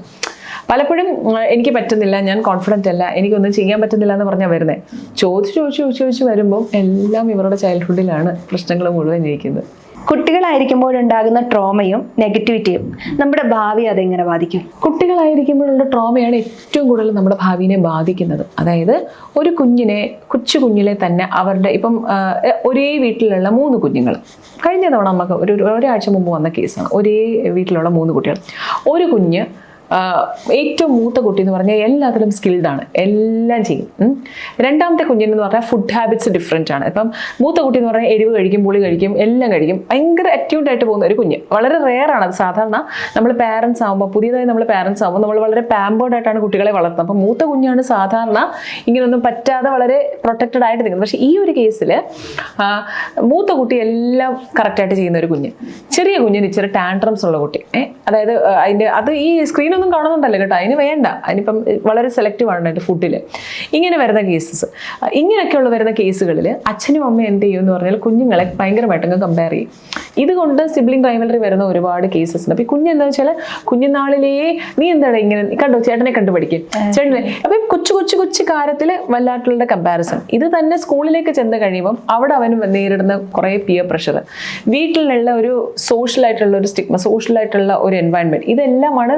പലപ്പോഴും എനിക്ക് പറ്റുന്നില്ല ഞാൻ കോൺഫിഡന്റ് അല്ല എനിക്കൊന്നും ചെയ്യാൻ പറ്റുന്നില്ല എന്ന് പറഞ്ഞാൽ വരുന്നത് ചോദിച്ച് ചോദിച്ച് ചോദിച്ച് ചോദിച്ച് വരുമ്പോൾ എല്ലാം ഇവരുടെ ചൈൽഡ്ഹുഡിലാണ് പ്രശ്നങ്ങൾ മുഴുവൻ ഇരിക്കുന്നത്. കുട്ടികളായിരിക്കുമ്പോഴുണ്ടാകുന്ന ട്രോമയും നെഗറ്റിവിറ്റിയും നമ്മുടെ ഭാവി അതെങ്ങനെ ബാധിക്കും? കുട്ടികളായിരിക്കുമ്പോഴുള്ള ട്രോമയാണ് ഏറ്റവും കൂടുതൽ നമ്മുടെ ഭാവിനെ ബാധിക്കുന്നത്. അതായത് ഒരു കുഞ്ഞിനെ കൊച്ചു കുഞ്ഞിലെ തന്നെ അവരുടെ ഇപ്പം ഒരേ വീട്ടിലുള്ള മൂന്ന് കുഞ്ഞുങ്ങൾ. കഴിഞ്ഞ തവണ നമുക്ക് ഒരു ഒരു- ഒരാഴ്ച മുമ്പ് വന്ന കേസാണ് ഒരേ വീട്ടിലുള്ള മൂന്ന് കുട്ടികൾ. ഒരു കുഞ്ഞ് ഏറ്റവും മൂത്ത കുട്ടി എന്ന് പറഞ്ഞാൽ എല്ലാത്തിലും സ്കിൽഡാണ് എല്ലാം ചെയ്യും. രണ്ടാമത്തെ കുഞ്ഞിനെന്ന് പറഞ്ഞാൽ ഫുഡ് ഹാബിറ്റ്സ് ഡിഫറെന്റ് ആണ്. ഇപ്പം മൂത്ത കുട്ടി എന്ന് പറഞ്ഞാൽ എരിവ് കഴിക്കും പുളി കഴിക്കും എല്ലാം കഴിക്കും. ഭയങ്കര ആയിട്ട് പോകുന്ന ഒരു കുഞ്ഞ്. വളരെ റെയർ ആണ്. അത് സാധാരണ നമ്മൾ പാരൻസ് ആകുമ്പോൾ പുതിയതായി നമ്മൾ പാരൻസ് ആകുമ്പോൾ നമ്മൾ വളരെ പാമ്പേർഡ് ആയിട്ടാണ് കുട്ടികളെ വളർത്തുന്നത്. അപ്പം മൂത്ത കുഞ്ഞാണ് സാധാരണ ഇങ്ങനൊന്നും പറ്റാതെ വളരെ പ്രൊട്ടക്റ്റഡ് ആയിട്ട് നിൽക്കുന്നത്. പക്ഷേ ഈ ഒരു കേസിൽ മൂത്ത കുട്ടി എല്ലാം കറക്റ്റായിട്ട് ചെയ്യുന്ന ഒരു കുഞ്ഞ്. ചെറിയ കുഞ്ഞിന് ഇച്ചിരി ടാൻട്രംസ് ഉള്ള കുട്ടി. അതായത് അതിന്റെ അത് ഈ സ്ക്രീനൊന്നും കാണുന്നുണ്ടല്ലോ കേട്ടോ. അതിന് വേണ്ട. അതിനിപ്പം വളരെ സെലക്റ്റീവ് ആണ് അതിന്റെ ഫുഡിൽ ഇങ്ങനെ വരുന്ന കേസസ് ഇങ്ങനെയൊക്കെയുള്ള വരുന്ന കേസുകളിൽ അച്ഛനും അമ്മയും എന്ത് ചെയ്യും എന്ന് പറഞ്ഞാൽ കുഞ്ഞുങ്ങളെ ഭയങ്കരമായിട്ടങ്ങ് കമ്പയർ ചെയ്യും. ഇതുകൊണ്ട് സിബ്ലിംഗ് റൈവലറി വരുന്ന ഒരുപാട് കേസസ് ഉണ്ട്. അപ്പോൾ ഈ കുഞ്ഞെന്താ വെച്ചാൽ കുഞ്ഞുനാളിലേ നീ എന്താണ് ഇങ്ങനെ കണ്ടോ ചേട്ടനെ കണ്ടു പഠിക്കും ചേട്ടനെ അപ്പം കൊച്ചു കൊച്ചു കൊച്ചു കാര്യത്തിൽ വല്ലാട്ടുള്ള കമ്പാരിസൺ ഇത് തന്നെ സ്കൂളിലേക്ക് ചെന്ന് കഴിയുമ്പം അവിടെ അവൻ നേരിടുന്ന കുറേ പിയർ പ്രഷർ വീട്ടിലുള്ള ഒരു സോഷ്യലായിട്ടുള്ള ഒരു സ്റ്റിഗ്മ സോഷ്യലായിട്ടുള്ള ഒരു എൻവയൺമെന്റ് ഇതെല്ലാമാണ്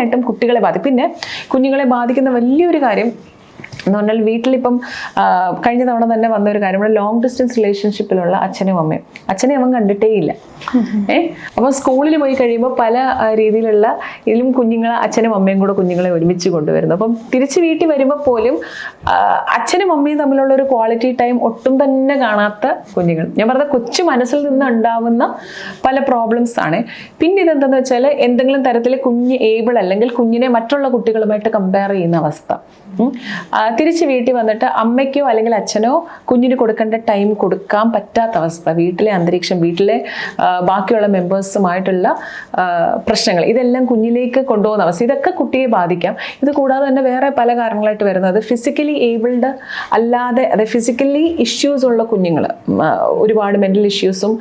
മെയിനായിട്ടും കുട്ടികളെ ബാധിക്കും. പിന്നെ കുഞ്ഞുങ്ങളെ ബാധിക്കുന്ന വലിയൊരു കാര്യം എന്ന് പറഞ്ഞാൽ വീട്ടിലിപ്പം കഴിഞ്ഞ തവണ തന്നെ വന്ന ഒരു കാര്യം നമ്മുടെ ലോങ് ഡിസ്റ്റൻസ് റിലേഷൻഷിപ്പിലുള്ള അച്ഛനും അമ്മയും. അച്ഛനെ അവൻ കണ്ടിട്ടേ ഇല്ല ഏ? അപ്പോൾ സ്കൂളിൽ പോയി കഴിയുമ്പോൾ പല രീതിയിലുള്ള ഇതിലും കുഞ്ഞുങ്ങളെ അച്ഛനും അമ്മയും കൂടെ കുഞ്ഞുങ്ങളെ ഒരുമിച്ച് കൊണ്ടുവരുന്നു. അപ്പം തിരിച്ച് വീട്ടിൽ വരുമ്പോൾ പോലും അച്ഛനും അമ്മയും തമ്മിലുള്ള ഒരു ക്വാളിറ്റി ടൈം ഒട്ടും തന്നെ കാണാത്ത കുഞ്ഞുങ്ങൾ. ഞാൻ പറഞ്ഞ കൊച്ചു മനസ്സിൽ നിന്ന് ഉണ്ടാവുന്ന പല പ്രോബ്ലംസ് ആണ്. പിന്നെ ഇതെന്താന്ന് വെച്ചാൽ എന്തെങ്കിലും തരത്തിൽ കുഞ്ഞ് ഏബിൾ അല്ലെങ്കിൽ കുഞ്ഞിനെ മറ്റുള്ള കുട്ടികളുമായിട്ട് കമ്പയർ ചെയ്യുന്ന അവസ്ഥ. തിരിച്ച് വീട്ടിൽ വന്നിട്ട് അമ്മയ്ക്കോ അല്ലെങ്കിൽ അച്ഛനോ കുഞ്ഞിന് കൊടുക്കേണ്ട ടൈം കൊടുക്കാൻ പറ്റാത്ത അവസ്ഥ. വീട്ടിലെ അന്തരീക്ഷം വീട്ടിലെ ബാക്കിയുള്ള മെമ്പേഴ്സുമായിട്ടുള്ള പ്രശ്നങ്ങൾ. ഇതെല്ലാം കുഞ്ഞിലേക്ക് കൊണ്ടുപോകുന്ന അവസ്ഥ. ഇതൊക്കെ കുട്ടിയെ ബാധിക്കാം. ഇത് കൂടാതെ തന്നെ വേറെ പല കാരണങ്ങളായിട്ട് വരുന്നത്. ഫിസിക്കലി ഏബിൾഡ് അല്ലാതെ അതായത് ഫിസിക്കലി ഇഷ്യൂസ് ഉള്ള കുഞ്ഞുങ്ങൾ ഒരുപാട് മെന്റൽ ഇഷ്യൂസും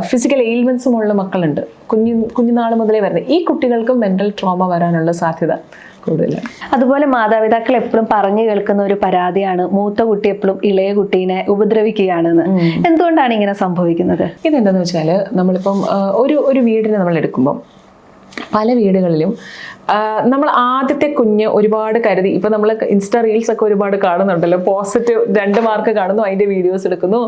ഫിസിക്കൽ എയിൽമെൻസും ഉള്ള മക്കളുണ്ട്. കുഞ്ഞു കുഞ്ഞുനാൾ മുതലേ വരുന്നത്. ഈ കുട്ടികൾക്കും മെന്റൽ ട്രോമ വരാനുള്ള സാധ്യത കൂടുതലാണ് അതുപോലെ മാതാപിതാക്കൾ എപ്പോഴും പറഞ്ഞു കേൾക്കുന്ന ഒരു പരാതിയാണ് മൂത്ത കുട്ടി എപ്പോഴും ഇളയ കുട്ടീനെ ഉപദ്രവിക്കുകയാണെന്ന്. എന്തുകൊണ്ടാണ് ഇങ്ങനെ സംഭവിക്കുന്നത്? ഇതെന്താന്ന് വെച്ചാൽ നമ്മളിപ്പം ഒരു ഒരു വീടിനെ നമ്മൾ എടുക്കുമ്പോൾ പല വീടുകളിലും നമ്മൾ ആദ്യത്തെ കുഞ്ഞ് ഒരുപാട് കരുതി ഇപ്പൊ നമ്മൾ ഇൻസ്റ്റാ റീൽസ് ഒക്കെ ഒരുപാട് കാണുന്നുണ്ടല്ലോ പോസിറ്റീവ് രണ്ട് മാർക്ക് കാണുന്നു അതിന്റെ വീഡിയോസ് എടുക്കുന്നു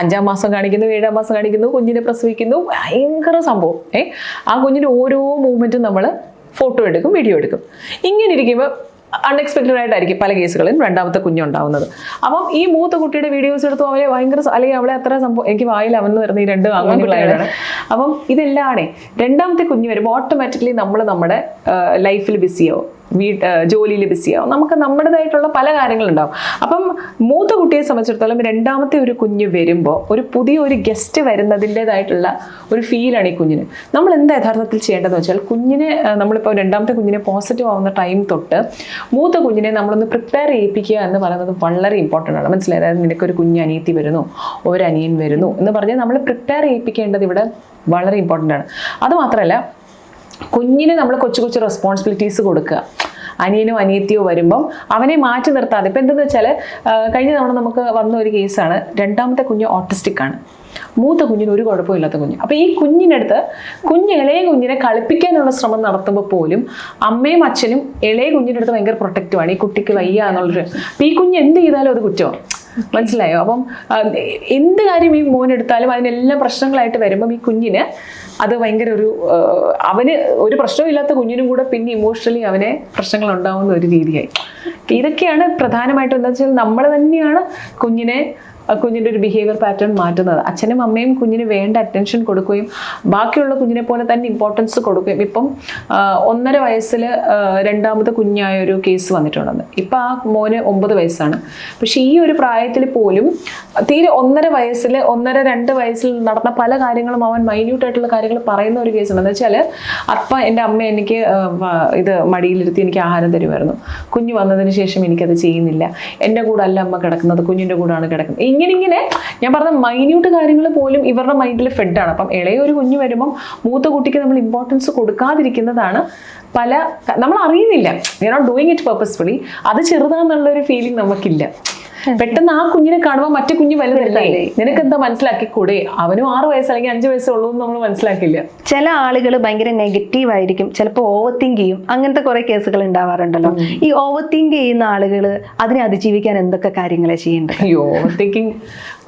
അഞ്ചാം മാസം കാണിക്കുന്നു ഏഴാം മാസം കാണിക്കുന്നു കുഞ്ഞിനെ പ്രസവിക്കുന്നു ഭയങ്കര സംഭവം ഏ? ആ കുഞ്ഞിന്റെ ഓരോ മൂവ്മെന്റും നമ്മൾ ഫോട്ടോ എടുക്കും വീഡിയോ എടുക്കും. ഇങ്ങനെ ഇരിക്കുമ്പോൾ അൺഎക്സ്പെക്റ്റഡ് ആയിട്ടായിരിക്കും പല കേസുകളിലും രണ്ടാമത്തെ കുഞ്ഞുണ്ടാവുന്നത് അപ്പം ഈ മൂത്ത കുട്ടിയുടെ വീഡിയോസ് എടുത്തു അവരെ ഭയങ്കര അല്ലെങ്കിൽ അവളെ അത്ര സംഭവം എനിക്ക് വായിൽ അവന്ന് വരുന്ന ഈ രണ്ട് ആൺകുട്ടികളാണ്. അപ്പം ഇതെല്ലാണേ. രണ്ടാമത്തെ കുഞ്ഞ് വരുമ്പോൾ ഓട്ടോമാറ്റിക്കലി നമ്മൾ നമ്മുടെ ലൈഫിൽ ബിസിയാവും വീട്ട് ജോലിയിൽ ബിസിയാവും നമുക്ക് നമ്മുടേതായിട്ടുള്ള പല കാര്യങ്ങളുണ്ടാവും. അപ്പം മൂത്ത കുട്ടിയെ സംബന്ധിച്ചിടത്തോളം രണ്ടാമത്തെ ഒരു കുഞ്ഞ് വരുമ്പോൾ ഒരു പുതിയ ഒരു ഗസ്റ്റ് വരുന്നതിന്റെതായിട്ടുള്ള ഒരു ഫീലാണ് ഈ കുഞ്ഞിന്. നമ്മൾ എന്താ യഥാർത്ഥത്തിൽ ചെയ്യേണ്ടതെന്ന് വെച്ചാൽ കുഞ്ഞിനെ നമ്മളിപ്പോൾ രണ്ടാമത്തെ കുഞ്ഞിനെ പോസിറ്റീവ് ആവുന്ന ടൈം തൊട്ട് മൂത്ത കുഞ്ഞിനെ നമ്മളൊന്ന് പ്രിപ്പയർ ചെയ്യിപ്പിക്കുക എന്ന് പറയുന്നത് വളരെ ഇമ്പോർട്ടന്റ് ആണ്. മനസ്സിലായത് അതായത് നിനക്കൊരു കുഞ്ഞ് അനിയത്തി വരുന്നു ഒരു അനിയൻ വരുന്നു എന്ന് പറഞ്ഞാൽ നമ്മൾ പ്രിപ്പയർ ചെയ്യിപ്പിക്കേണ്ടത് ഇവിടെ വളരെ ഇമ്പോർട്ടന്റ് ആണ്. അതുമാത്രമല്ല കുഞ്ഞിന് നമ്മൾ കൊച്ചു കൊച്ചു റെസ്പോൺസിബിലിറ്റീസ് കൊടുക്കുക. അനിയനും അനിയത്തിയോ വരുമ്പം അവനെ മാറ്റി നിർത്താതെ. ഇപ്പം എന്തെന്ന് വെച്ചാൽ കഴിഞ്ഞ തവണ നമുക്ക് വന്ന ഒരു കേസാണ് രണ്ടാമത്തെ കുഞ്ഞ് ഓട്ടിസ്റ്റിക് ആണ്. മൂത്ത കുഞ്ഞിന് ഒരു കുഴപ്പമില്ലാത്ത കുഞ്ഞ്. അപ്പോൾ ഈ കുഞ്ഞിനടുത്ത് കുഞ്ഞ് ഇളയ കുഞ്ഞിനെ കളിപ്പിക്കാനുള്ള ശ്രമം നടത്തുമ്പോൾ പോലും അമ്മയും അച്ഛനും ഇളയ കുഞ്ഞിന്റെ അടുത്ത് ഭയങ്കര പ്രൊട്ടക്റ്റീവാണ് ഈ കുട്ടിക്ക് വയ്യ എന്നുള്ളൊരു. അപ്പം ഈ കുഞ്ഞ് എന്ത് ചെയ്താലും അത് കുറ്റമാണ് മനസ്സിലായോ? അപ്പം എന്ത് കാര്യം ഈ മോനെടുത്താലും അതിനെല്ലാം പ്രശ്നങ്ങളായിട്ട് വരുമ്പം ഈ കുഞ്ഞിന് അത് ഭയങ്കര ഒരു അവന് ഒരു പ്രശ്നമില്ലാത്ത കുഞ്ഞിനും കൂടെ പിന്നെ ഇമോഷണലി അവനെ പ്രശ്നങ്ങൾ ഉണ്ടാവുന്ന ഒരു രീതിയായി. ഇതൊക്കെയാണ് പ്രധാനമായിട്ടും എന്താ വെച്ചാൽ നമ്മൾ തന്നെയാണ് കുഞ്ഞിനെ കുഞ്ഞിന്റെ ഒരു ബിഹേവിയർ പാറ്റേൺ മാറ്റുന്നത്. അച്ഛനും അമ്മയും കുഞ്ഞിന് വേണ്ട അറ്റൻഷൻ കൊടുക്കുകയും ബാക്കിയുള്ള കുഞ്ഞിനെ പോലെ തന്നെ ഇമ്പോർട്ടൻസ് കൊടുക്കുകയും. ഇപ്പം ഒന്നര വയസ്സിൽ രണ്ടാമത്തെ കുഞ്ഞായ ഒരു കേസ് വന്നിട്ടുണ്ടെന്ന്. ഇപ്പം ആ മോന് ഒമ്പത് വയസ്സാണ്. പക്ഷേ ഈ ഒരു പ്രായത്തിൽ പോലും തീരെ ഒന്നര വയസ്സിൽ ഒന്നര രണ്ട് വയസ്സിൽ നടന്ന പല കാര്യങ്ങളും അവൻ മൈന്യൂട്ടായിട്ടുള്ള കാര്യങ്ങൾ പറയുന്ന ഒരു കേസുണ്ട് എന്ന് വെച്ചാൽ അപ്പ എന്റെ അമ്മ എനിക്ക് ഇത് മടിയിലിരുത്തി എനിക്ക് ആഹാരം തരുമായിരുന്നു. കുഞ്ഞ് വന്നതിന് ശേഷം എനിക്കത് ചെയ്യുന്നില്ല. എന്റെ കൂടെ അല്ല അമ്മ കിടക്കുന്നത് കുഞ്ഞിന്റെ കൂടാണ് കിടക്കുന്നത്. ഇങ്ങനെ ഇങ്ങനെ ഞാൻ പറഞ്ഞ മൈന്യൂട്ട് കാര്യങ്ങൾ പോലും ഇവരുടെ മൈൻഡിൽ ഫെഡാണ് അപ്പം ഇളയ ഒരു കുഞ്ഞ് വരുമ്പം മൂത്ത കുട്ടിക്ക് നമ്മൾ ഇമ്പോർട്ടൻസ് കൊടുക്കാതിരിക്കുന്നതാണ് പല നമ്മൾ അറിയുന്നില്ല. We not doing it purposefully അത് ചെറുതാന്നുള്ള ഒരു ഫീലിംഗ് നമുക്കില്ല. (laughs) പെട്ടെന്ന് ആ കുഞ്ഞിനെ കാണുമ്പോൾ മറ്റു കുഞ്ഞ് വലുതല്ലേ? നിനക്ക് എന്താ മനസ്സിലാക്കി കൂടെ? അവനും ആറ് വയസ്സ് അല്ലെങ്കിൽ അഞ്ച് വയസ്സേ ഉള്ളൂ എന്ന് നമ്മൾ മനസ്സിലാക്കില്ല. ചില ആളുകൾ ഭയങ്കര നെഗറ്റീവ് ആയിരിക്കും. ചിലപ്പോൾ ഓവർ തിങ്ക് ചെയ്യും. അങ്ങനത്തെ കുറെ കേസുകൾ ഉണ്ടാവാറുണ്ടല്ലോ. ഈ ഓവർ തിങ്ക് ചെയ്യുന്ന ആളുകൾ അതിനെ അതിജീവിക്കാൻ എന്തൊക്കെ കാര്യങ്ങളെ ചെയ്യേണ്ടത്? ഓവർ തിങ്കിങ്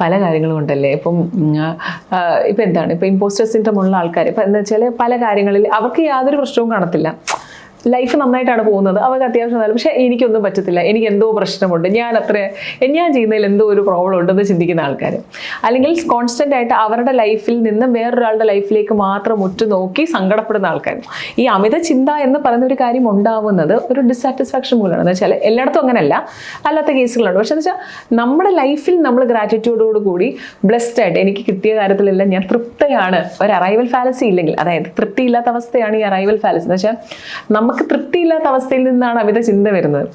പല കാര്യങ്ങളും ഉണ്ടല്ലേ? ഇപ്പം ഇപ്പൊ ഇപ്പം എന്താണ്? ഇപ്പൊ ഇമ്പോസ്റ്റർ സിൻഡ്രം ഉള്ള ആൾക്കാർ ഇപ്പൊ എന്താ വെച്ചാൽ പല കാര്യങ്ങളിൽ അവർക്ക് യാതൊരു പ്രശ്നവും കാണത്തില്ല. ലൈഫ് നന്നായിട്ടാണ് പോകുന്നത്. അവർക്ക് അത്യാവശ്യം നല്ല പക്ഷേ എനിക്കൊന്നും പറ്റത്തില്ല. എനിക്ക് എന്തോ പ്രശ്നമുണ്ട്. ഞാൻ അത്ര ഞാൻ ചെയ്യുന്നതിൽ എന്തോ ഒരു പ്രോബ്ലം ഉണ്ടെന്ന് ചിന്തിക്കുന്ന ആൾക്കാർ അല്ലെങ്കിൽ കോൺസ്റ്റന്റ് ആയിട്ട് അവരുടെ ലൈഫിൽ നിന്ന് വേറൊരാളുടെ ലൈഫിലേക്ക് മാത്രം ഉറ്റുനോക്കി സങ്കടപ്പെടുന്ന ആൾക്കാർ ഈ അമിത ചിന്ത എന്ന് പറയുന്ന ഒരു കാര്യം ഉണ്ടാവുന്നത് ഒരു ഡിസാറ്റിസ്ഫാക്ഷൻ മൂലമാണ്. എന്ന് വെച്ചാൽ എല്ലായിടത്തും അങ്ങനെയല്ല. അല്ലാത്ത കേസുകളുണ്ട് പക്ഷേ എന്ന് വെച്ചാൽ നമ്മുടെ ലൈഫിൽ നമ്മൾ ഗ്രാറ്റിറ്റ്യൂഡോട് കൂടി ബ്ലെസ്ഡ് ആയിട്ട് എനിക്ക് കിട്ടിയ കാര്യത്തിലെല്ലാം ഞാൻ തൃപ്തയാണ്. ഒരു അറൈവൽ ഫാലസി ഇല്ലെങ്കിൽ അതായത് തൃപ്തിയില്ലാത്ത അവസ്ഥയാണ് ഈ അറൈവൽ ഫാലസി എന്ന് വെച്ചാൽ നമുക്ക് തൃപ്തിയില്ലാത്ത അവസ്ഥയിൽ നിന്നാണ് അവരുടെ ചിന്ത വരുന്നത്.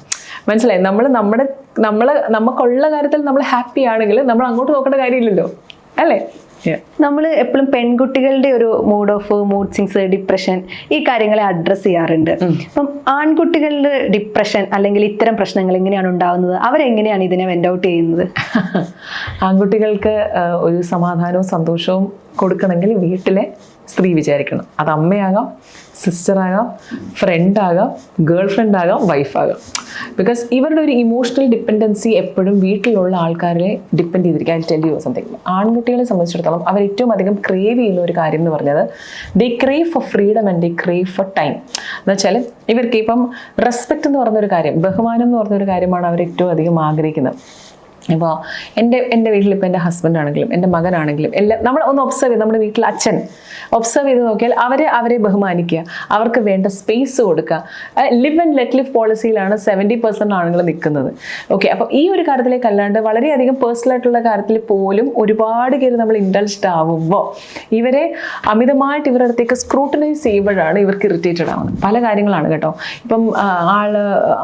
മനസ്സിലായി? നമ്മൾ നമ്മുടെ നമ്മൾ നമുക്കുള്ള കാര്യത്തിൽ നമ്മൾ ഹാപ്പി ആണെങ്കിൽ നമ്മൾ അങ്ങോട്ട് നോക്കേണ്ട കാര്യമില്ലല്ലോ. അല്ലേ? നമ്മൾ എപ്പോഴും പെൺകുട്ടികളുടെ ഒരു mood off mood swings depression ഈ കാര്യങ്ങളെ അഡ്രസ്സ് ചെയ്യാറുണ്ട്. അപ്പം ആൺകുട്ടികളുടെ ഡിപ്രഷൻ അല്ലെങ്കിൽ ഇത്തരം പ്രശ്നങ്ങൾ എങ്ങനെയാണ് ഉണ്ടാകുന്നത് അവരെങ്ങനെയാണ് ഇതിനെ വെൻഡ് ഔട്ട് ചെയ്യുന്നത്? (laughs) ആൺകുട്ടികൾക്ക് ഒരു സമാധാനവും സന്തോഷവും കൊടുക്കണമെങ്കിൽ വീട്ടിലെ സ്ത്രീ വിചാരിക്കണം. അത് അമ്മയാകാം ഫ്രണ്ട് ഫ്രണ്ടാകാം ഗേൾ ഫ്രണ്ട് ആകാം വൈഫാകാം ബിക്കോസ് ഇവരുടെ ഒരു ഇമോഷണൽ ഡിപ്പെൻഡൻസി എപ്പോഴും വീട്ടിലുള്ള ആൾക്കാരെ ഡിപ്പെൻഡ് ചെയ്തിരിക്കാൻ ടെൽ യു സംതിങ് ആൺകുട്ടികളെ സംബന്ധിച്ചിടത്തോളം അവർ ഏറ്റവും അധികം ക്രേവ് ചെയ്യുന്ന ഒരു കാര്യം എന്ന് പറഞ്ഞത് they crave for freedom and they crave for time എന്ന് വെച്ചാൽ ഇവർക്ക് ഇപ്പം റെസ്പെക്റ്റ് എന്ന് പറഞ്ഞൊരു കാര്യം ബഹുമാനം എന്ന് പറഞ്ഞൊരു കാര്യമാണ് അവർ ഏറ്റവും അധികം ആഗ്രഹിക്കുന്നത്. ഇപ്പോൾ എന്റെ എന്റെ വീട്ടിൽ ഇപ്പോൾ എന്റെ ഹസ്ബൻഡ് ആണെങ്കിലും എന്റെ മകനാണെങ്കിലും എല്ലാം നമ്മൾ ഒന്ന് ഒബ്സർവ് ചെയ്ത് നമ്മുടെ വീട്ടിൽ അച്ഛൻ ഒബ്സർവ് ചെയ്ത് നോക്കിയാൽ അവരെ അവരെ ബഹുമാനിക്കുക. അവർക്ക് വേണ്ട സ്പേസ് കൊടുക്കുക. ലിവ് ആൻഡ് ലെറ്റ് ലിവ് പോളിസിയിലാണ് സെവന്റി പെർസെന്റ് ആളുകൾ നിൽക്കുന്നത്. ഓക്കെ അപ്പോൾ ഈ ഒരു കാര്യത്തിലേക്ക് അല്ലാണ്ട് വളരെയധികം പേഴ്സണൽ ആയിട്ടുള്ള കാര്യത്തിൽ പോലും ഒരുപാട് പേര് നമ്മൾ ഇൻഡൾജ്ഡ് ആവുമ്പോൾ ഇവരെ അമിതമായിട്ട് ഇവരുടെ അടുത്തേക്ക് സ്ക്രൂട്ടനൈസ് ചെയ്യുമ്പോഴാണ് ഇവർക്ക് ഇറിറ്റേറ്റഡ് ആവുന്നത്. പല കാര്യങ്ങളാണ് കേട്ടോ. ഇപ്പം ആൾ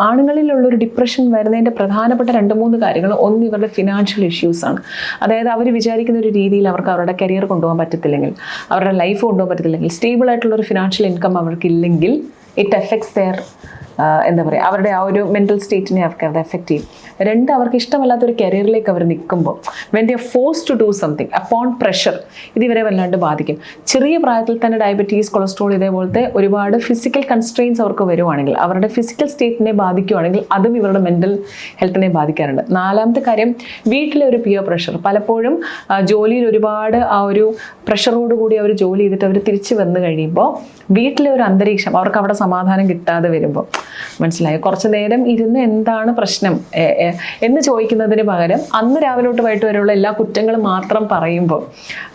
ആണുങ്ങളിലുള്ളൊരു ഡിപ്രഷൻ വരുന്നതിന്റെ പ്രധാനപ്പെട്ട രണ്ട് മൂന്ന് കാര്യങ്ങൾ ഒന്ന് ഇവരുടെ ഫിനാൻഷ്യൽ ഇഷ്യൂസാണ് അതായത് അവർ വിചാരിക്കുന്ന ഒരു രീതിയിൽ അവർക്ക് അവരുടെ കരിയർ കൊണ്ടുപോകാൻ പറ്റത്തില്ലെങ്കിൽ അവരുടെ ലൈഫ് കൊണ്ടുപോകാൻ പറ്റത്തില്ലെങ്കിൽ സ്റ്റേബിൾ ആയിട്ടുള്ള ഒരു ഫിനാൻഷ്യൽ ഇൻകം അവർക്കില്ലെങ്കിൽ ഇറ്റ് എഫക്ട്സ് ദെയർ എന്താ പറയുക അവരുടെ ആ ഒരു മെന്റൽ സ്റ്റേറ്റിനെ അവർക്ക് അത് എഫക്റ്റ് ചെയ്യും. രണ്ട് അവർക്ക് ഇഷ്ടമല്ലാത്ത ഒരു കരിയറിലേക്ക് അവർ നിൽക്കുമ്പോൾ when they are force to do something upon pressure ഇത് ഇവരെ വല്ലാണ്ട് ബാധിക്കും. ചെറിയ പ്രായത്തിൽ തന്നെ ഡയബറ്റീസ് കൊളസ്ട്രോൾ ഇതേപോലത്തെ ഒരുപാട് ഫിസിക്കൽ കൺസ്ട്രെയിൻസ് അവർക്ക് വരുവാണെങ്കിൽ അവരുടെ ഫിസിക്കൽ സ്റ്റേറ്റിനെ ബാധിക്കുവാണെങ്കിൽ അതും ഇവരുടെ മെന്റൽ ഹെൽത്തിനെ ബാധിക്കാറുണ്ട്. നാലാമത്തെ കാര്യം വീട്ടിലെ ഒരു പിയർ പ്രഷർ പലപ്പോഴും ജോലിയിൽ ഒരുപാട് ആ ഒരു പ്രഷറോട് കൂടി അവർ ജോലി ചെയ്തിട്ട് അവർ തിരിച്ചു വന്നു കഴിയുമ്പോൾ വീട്ടിലെ ഒരു അന്തരീക്ഷം അവർക്ക് അവിടെ സമാധാനം കിട്ടാതെ വരുമ്പോൾ മനസ്സിലായോ? കുറച്ച് നേരം ഇരുന്ന് എന്താണ് പ്രശ്നം? എന്ന് ചോദിക്കുന്നതിന് പകരം അന്ന് രാവിലെ തൊട്ട് വൈകിട്ട് വരെയുള്ള എല്ലാ കുറ്റങ്ങളും മാത്രം പറയുമ്പോൾ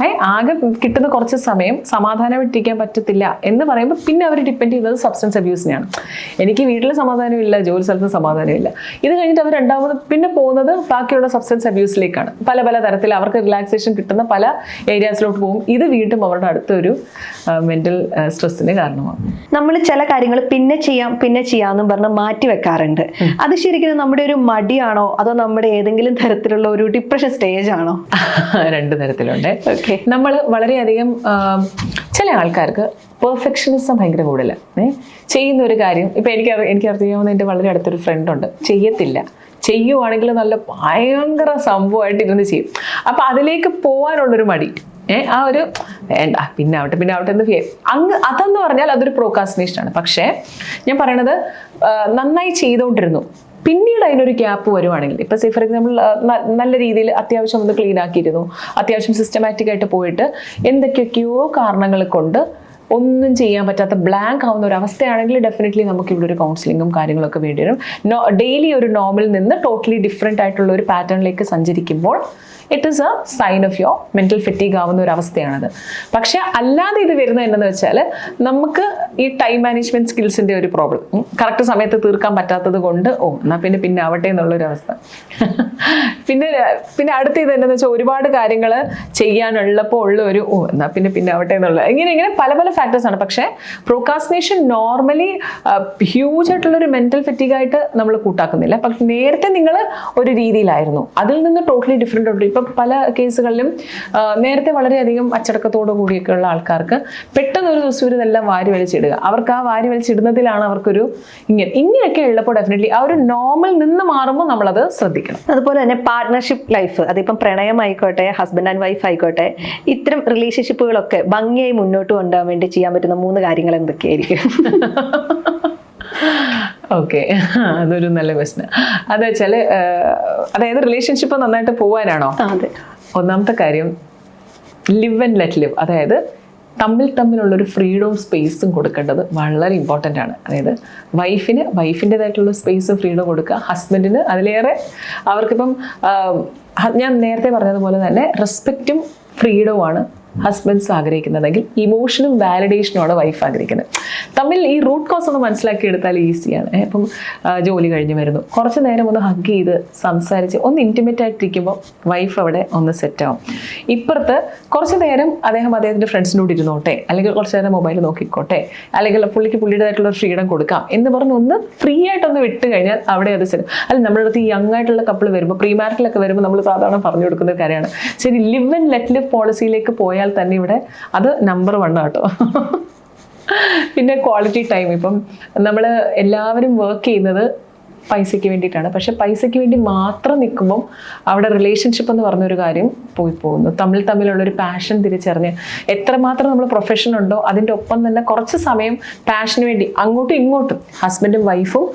ഏ ആകെ കിട്ടുന്ന കുറച്ച് സമയം സമാധാനം ഇട്ടിരിക്കാൻ പറ്റത്തില്ല എന്ന് പറയുമ്പോൾ പിന്നെ അവർ ഡിപ്പെൻഡ് ചെയ്യുന്നത് സബ്സ്റ്റൻസ് അബ്യൂസിനെയാണ് എനിക്ക് വീട്ടിൽ സമാധാനമില്ല ജോലി സ്ഥലത്ത് സമാധാനമില്ല. ഇത് കഴിഞ്ഞിട്ട് അവർ രണ്ടാമത് പിന്നെ പോകുന്നത് ബാക്കിയുള്ള സബ്സ്റ്റൻസ് അബ്യൂസിലേക്കാണ് പല പല തരത്തിൽ അവർക്ക് റിലാക്സേഷൻ കിട്ടുന്ന പല ഏരിയാസിലോട്ട് പോകും. ഇത് വീണ്ടും അവരുടെ അടുത്തൊരു മെന്റൽ സ്ട്രെസ്സിന് കാരണമാകും. നമ്മൾ ചില കാര്യങ്ങൾ പിന്നെ ചെയ്യാം പിന്നെ ചെയ്യാമെന്നും പറഞ്ഞ് മാറ്റി വെക്കാറുണ്ട്. അത് ശരിക്കും നമ്മുടെ ഒരു മടിയാണോ? അതോ നമ്മുടെ ഏതെങ്കിലും തരത്തിലുള്ള ഒരു ഡിപ്രഷൻ സ്റ്റേജ് ആണോ? (laughs) രണ്ട് തരത്തിലുണ്ട്. ഓക്കെ നമ്മൾ വളരെയധികം ചില ആൾക്കാർക്ക് പെർഫെക്ഷനിസം ഭയങ്കര കൂടുതലാണ് ഏഹ് ചെയ്യുന്ന ഒരു കാര്യം ഇപ്പം എനിക്ക് എനിക്ക് അറിയാവുന്ന എന്റെ വളരെ അടുത്തൊരു ഫ്രണ്ടുണ്ട് ചെയ്യത്തില്ല. ചെയ്യുവാണെങ്കിൽ നല്ല ഭയങ്കര സംഭവമായിട്ട് ഇരുന്ന് ചെയ്യും. അപ്പം അതിലേക്ക് പോകാനുള്ളൊരു മടി. ഏ ആ ഒരു വേണ്ട പിന്നെ ആവട്ടെ പിന്നെ ആവട്ടെ എന്ന് അങ്ങ് അതെന്ന് പറഞ്ഞാൽ അതൊരു പ്രോക്കാസിനേഷൻ ആണ്. പക്ഷേ ഞാൻ പറയണത് നന്നായി ചെയ്തുകൊണ്ടിരുന്നു പിന്നീട് അതിനൊരു ഗ്യാപ്പ് വരുവാണെങ്കിൽ ഇപ്പം സേ ഫോർ എക്സാമ്പിൾ നല്ല രീതിയിൽ അത്യാവശ്യം ഒന്ന് ക്ലീൻ ആക്കിയിരുന്നു അത്യാവശ്യം സിസ്റ്റമാറ്റിക് ആയിട്ട് പോയിട്ട് എന്തൊക്കെയൊക്കെയോ കാരണങ്ങൾ കൊണ്ട് ഒന്നും ചെയ്യാൻ പറ്റാത്ത ബ്ലാങ്ക് ആവുന്ന ഒരു അവസ്ഥയാണെങ്കിൽ ഡെഫിനറ്റ്ലി നമുക്ക് ഇവിടെ ഒരു കൗൺസിലിങ്ങും കാര്യങ്ങളൊക്കെ വേണ്ടി വരും. ഡെയിലി ഒരു നോർമൽ നിന്ന് ടോട്ടലി ഡിഫറെന്റ് ആയിട്ടുള്ള ഒരു പാറ്റേണിലേക്ക് സഞ്ചരിക്കുമ്പോൾ it is a sign of your mental fatigue ആവുന്ന ഒരു അവസ്ഥയാണത്. പക്ഷെ അല്ലാതെ ഇത് വരുന്നത് എന്തെന്ന് വെച്ചാൽ നമുക്ക് ഈ ടൈം മാനേജ്മെന്റ് സ്കിൽസിന്റെ ഒരു പ്രോബ്ലം കറക്റ്റ് സമയത്ത് തീർക്കാൻ പറ്റാത്തത് കൊണ്ട് ഓ എന്നാൽ പിന്നെ പിന്നെ ആവട്ടെ എന്നുള്ളൊരു അവസ്ഥ. പിന്നെ പിന്നെ അടുത്ത ഇത് എന്താണെന്ന് വെച്ചാൽ ഒരുപാട് കാര്യങ്ങൾ ചെയ്യാനുള്ളപ്പോൾ ഉള്ള ഒരു ഓ എന്നാൽ പിന്നെ പിന്നെ ആവട്ടെ എന്നുള്ള ഇങ്ങനെ ഇങ്ങനെ പല പല ഫാക്ടേഴ്സ് ആണ്. പക്ഷേ പ്രോക്കാസിനേഷൻ നോർമലി ഹ്യൂജ് ആയിട്ടുള്ള ഒരു മെന്റൽ ഫെറ്റീഗ് ആയിട്ട് നമ്മൾ കൂട്ടാക്കുന്നില്ല. പക്ഷെ നേരത്തെ നിങ്ങൾ ഒരു രീതിയിലായിരുന്നു. അതിൽ നിന്ന് ടോട്ടലി ഡിഫറെന്റ് ഉണ്ട് ഇപ്പം പല കേസുകളിലും നേരത്തെ വളരെയധികം അച്ചടക്കത്തോടു കൂടിയൊക്കെയുള്ള ആൾക്കാർക്ക് പെട്ടെന്ന് ഒരു ദിവസം ഇതെല്ലാം വാരി വലിച്ചിടുക. അവർക്ക് ആ വാരി വലിച്ചിടുന്നതിലാണ് അവർക്കൊരു ഇങ്ങനെ ഇങ്ങനെയൊക്കെ ഉള്ളപ്പോൾ ഡെഫിനറ്റ്ലി ആ ഒരു നോർമൽ നിന്ന് മാറുമ്പോൾ നമ്മളത് ശ്രദ്ധിക്കണം. അതുപോലെ തന്നെ പാർട്ട്ണർഷിപ്പ് ലൈഫ് അതിപ്പം പ്രണയം ആയിക്കോട്ടെ ഹസ്ബൻഡ് ആൻഡ് വൈഫ് ആയിക്കോട്ടെ ഇത്തരം റിലേഷൻഷിപ്പുകളൊക്കെ ഭംഗിയായി മുന്നോട്ട് കൊണ്ടുപോകാൻ വേണ്ടി ചെയ്യാൻ പറ്റുന്ന മൂന്ന് കാര്യങ്ങൾ എന്തൊക്കെയായിരിക്കും? (laughs) ഓക്കെ (laughs) അതൊരു നല്ല ക്വസ്റ്റൻ അത് വെച്ചാൽ അതായത് റിലേഷൻഷിപ്പ് നന്നായിട്ട് പോവാനാണോ? അതെ. ഒന്നാമത്തെ കാര്യം ലിവ് ആൻഡ് ലെറ്റ് ലിവ് അതായത് തമ്മിൽ തമ്മിലുള്ള ഒരു ഫ്രീഡവും സ്പേസും കൊടുക്കേണ്ടത് വളരെ ഇമ്പോർട്ടന്റ് ആണ്. അതായത് വൈഫിന് വൈഫിന്റെതായിട്ടുള്ള സ്പേസും ഫ്രീഡവും കൊടുക്കുക. ഹസ്ബൻഡിന് അതിലേറെ അവർക്കിപ്പം ഞാൻ നേരത്തെ പറഞ്ഞതുപോലെ തന്നെ റെസ്പെക്റ്റും ഫ്രീഡവുമാണ് ഹസ്ബൻഡ്സ് ആഗ്രഹിക്കുന്നതെങ്കിൽ ഇമോഷനും വാലിഡേഷനുമാണ് വൈഫ് ആഗ്രഹിക്കുന്നത്. തമ്മിൽ ഈ റൂട്ട് കോസ് ഒന്ന് മനസ്സിലാക്കി എടുത്താൽ ഈസിയാണ് ഇപ്പം ജോലി കഴിഞ്ഞ് വരുന്നു. കുറച്ച് നേരം ഒന്ന് ഹഗ് ചെയ്ത് സംസാരിച്ച് ഒന്ന് ഇന്റിമേറ്റ് ആയിട്ടിരിക്കുമ്പോൾ വൈഫ് അവിടെ ഒന്ന് സെറ്റാവും ഇപ്പുറത്ത് കുറച്ച് നേരം അദ്ദേഹം അദ്ദേഹത്തിന്റെ ഫ്രണ്ട്സിനോട് ഇരുന്നോട്ടെ അല്ലെങ്കിൽ കുറച്ച് നേരം മൊബൈൽ നോക്കിക്കോട്ടെ അല്ലെങ്കിൽ പുള്ളിക്ക് പുള്ളിയുടേതായിട്ടുള്ള ഫ്രീഡം കൊടുക്കാം എന്ന് പറഞ്ഞ് ഒന്ന് ഫ്രീ ആയിട്ടൊന്ന് വിട്ട് കഴിഞ്ഞാൽ അവിടെ അത് സെറ്റ് അല്ല നമ്മുടെ അടുത്ത് ഈ യങ് ആയിട്ടുള്ള കപ്പിൾ വരുമ്പോൾ പ്രീ മാരിറ്റിലൊക്കെ വരുമ്പോൾ നമ്മൾ സാധാരണ പറഞ്ഞു കൊടുക്കുന്ന കാര്യമാണ്. ശരി ലിവ് ആൻഡ് ലെറ്റ് ലിവ് പോളിസിയിലേക്ക് പോയാൽ തന്നെ ഇവിടെ അത് നമ്പർ വൺ ആട്ടോ. പിന്നെ ക്വാളിറ്റി ടൈം ഇപ്പം നമ്മൾ എല്ലാവരും വർക്ക് ചെയ്യുന്നത് പൈസയ്ക്ക് വേണ്ടിയിട്ടാണ്. പക്ഷെ പൈസയ്ക്ക് വേണ്ടി മാത്രം നിൽക്കുമ്പം അവിടെ റിലേഷൻഷിപ്പ് എന്ന് പറഞ്ഞൊരു കാര്യം പോയി പോകുന്നു. തമ്മിൽ തമ്മിലുള്ളൊരു പാഷൻ തിരിച്ചറിഞ്ഞ് എത്രമാത്രം നമ്മൾ പ്രൊഫഷൻ ഉണ്ടോ അതിന്റെ ഒപ്പം തന്നെ കുറച്ച് സമയം പാഷന് വേണ്ടി അങ്ങോട്ടും ഇങ്ങോട്ടും ഹസ്ബൻഡും വൈഫും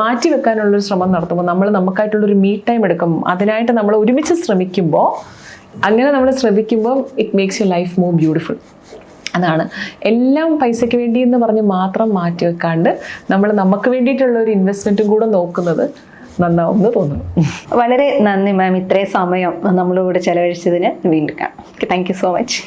മാറ്റി വെക്കാനുള്ളൊരു ശ്രമം നടത്തുമ്പോൾ നമ്മൾ നമുക്കായിട്ടുള്ളൊരു മീ ടൈം എടുക്കും അതിനായിട്ട് നമ്മൾ ഒരുമിച്ച് ശ്രമിക്കുമ്പോൾ അങ്ങനെ നമ്മൾ ശ്രമിക്കുമ്പോൾ it makes you life more beautiful അതാണ്. എല്ലാം പൈസയ്ക്ക് വേണ്ടി എന്ന് പറഞ്ഞ് മാത്രം മാറ്റി വെക്കാണ്ട് നമ്മൾ നമുക്ക് വേണ്ടിയിട്ടുള്ള ഒരു ഇൻവെസ്റ്റ്മെന്റും കൂടെ നോക്കുന്നത് നന്നാവും എന്ന് തോന്നുന്നു. വളരെ നന്ദി മാം ഇത്രയും സമയം നമ്മളോട് ചെലവഴിച്ചതിന് വീണ്ടും കാണാം. Thank you so much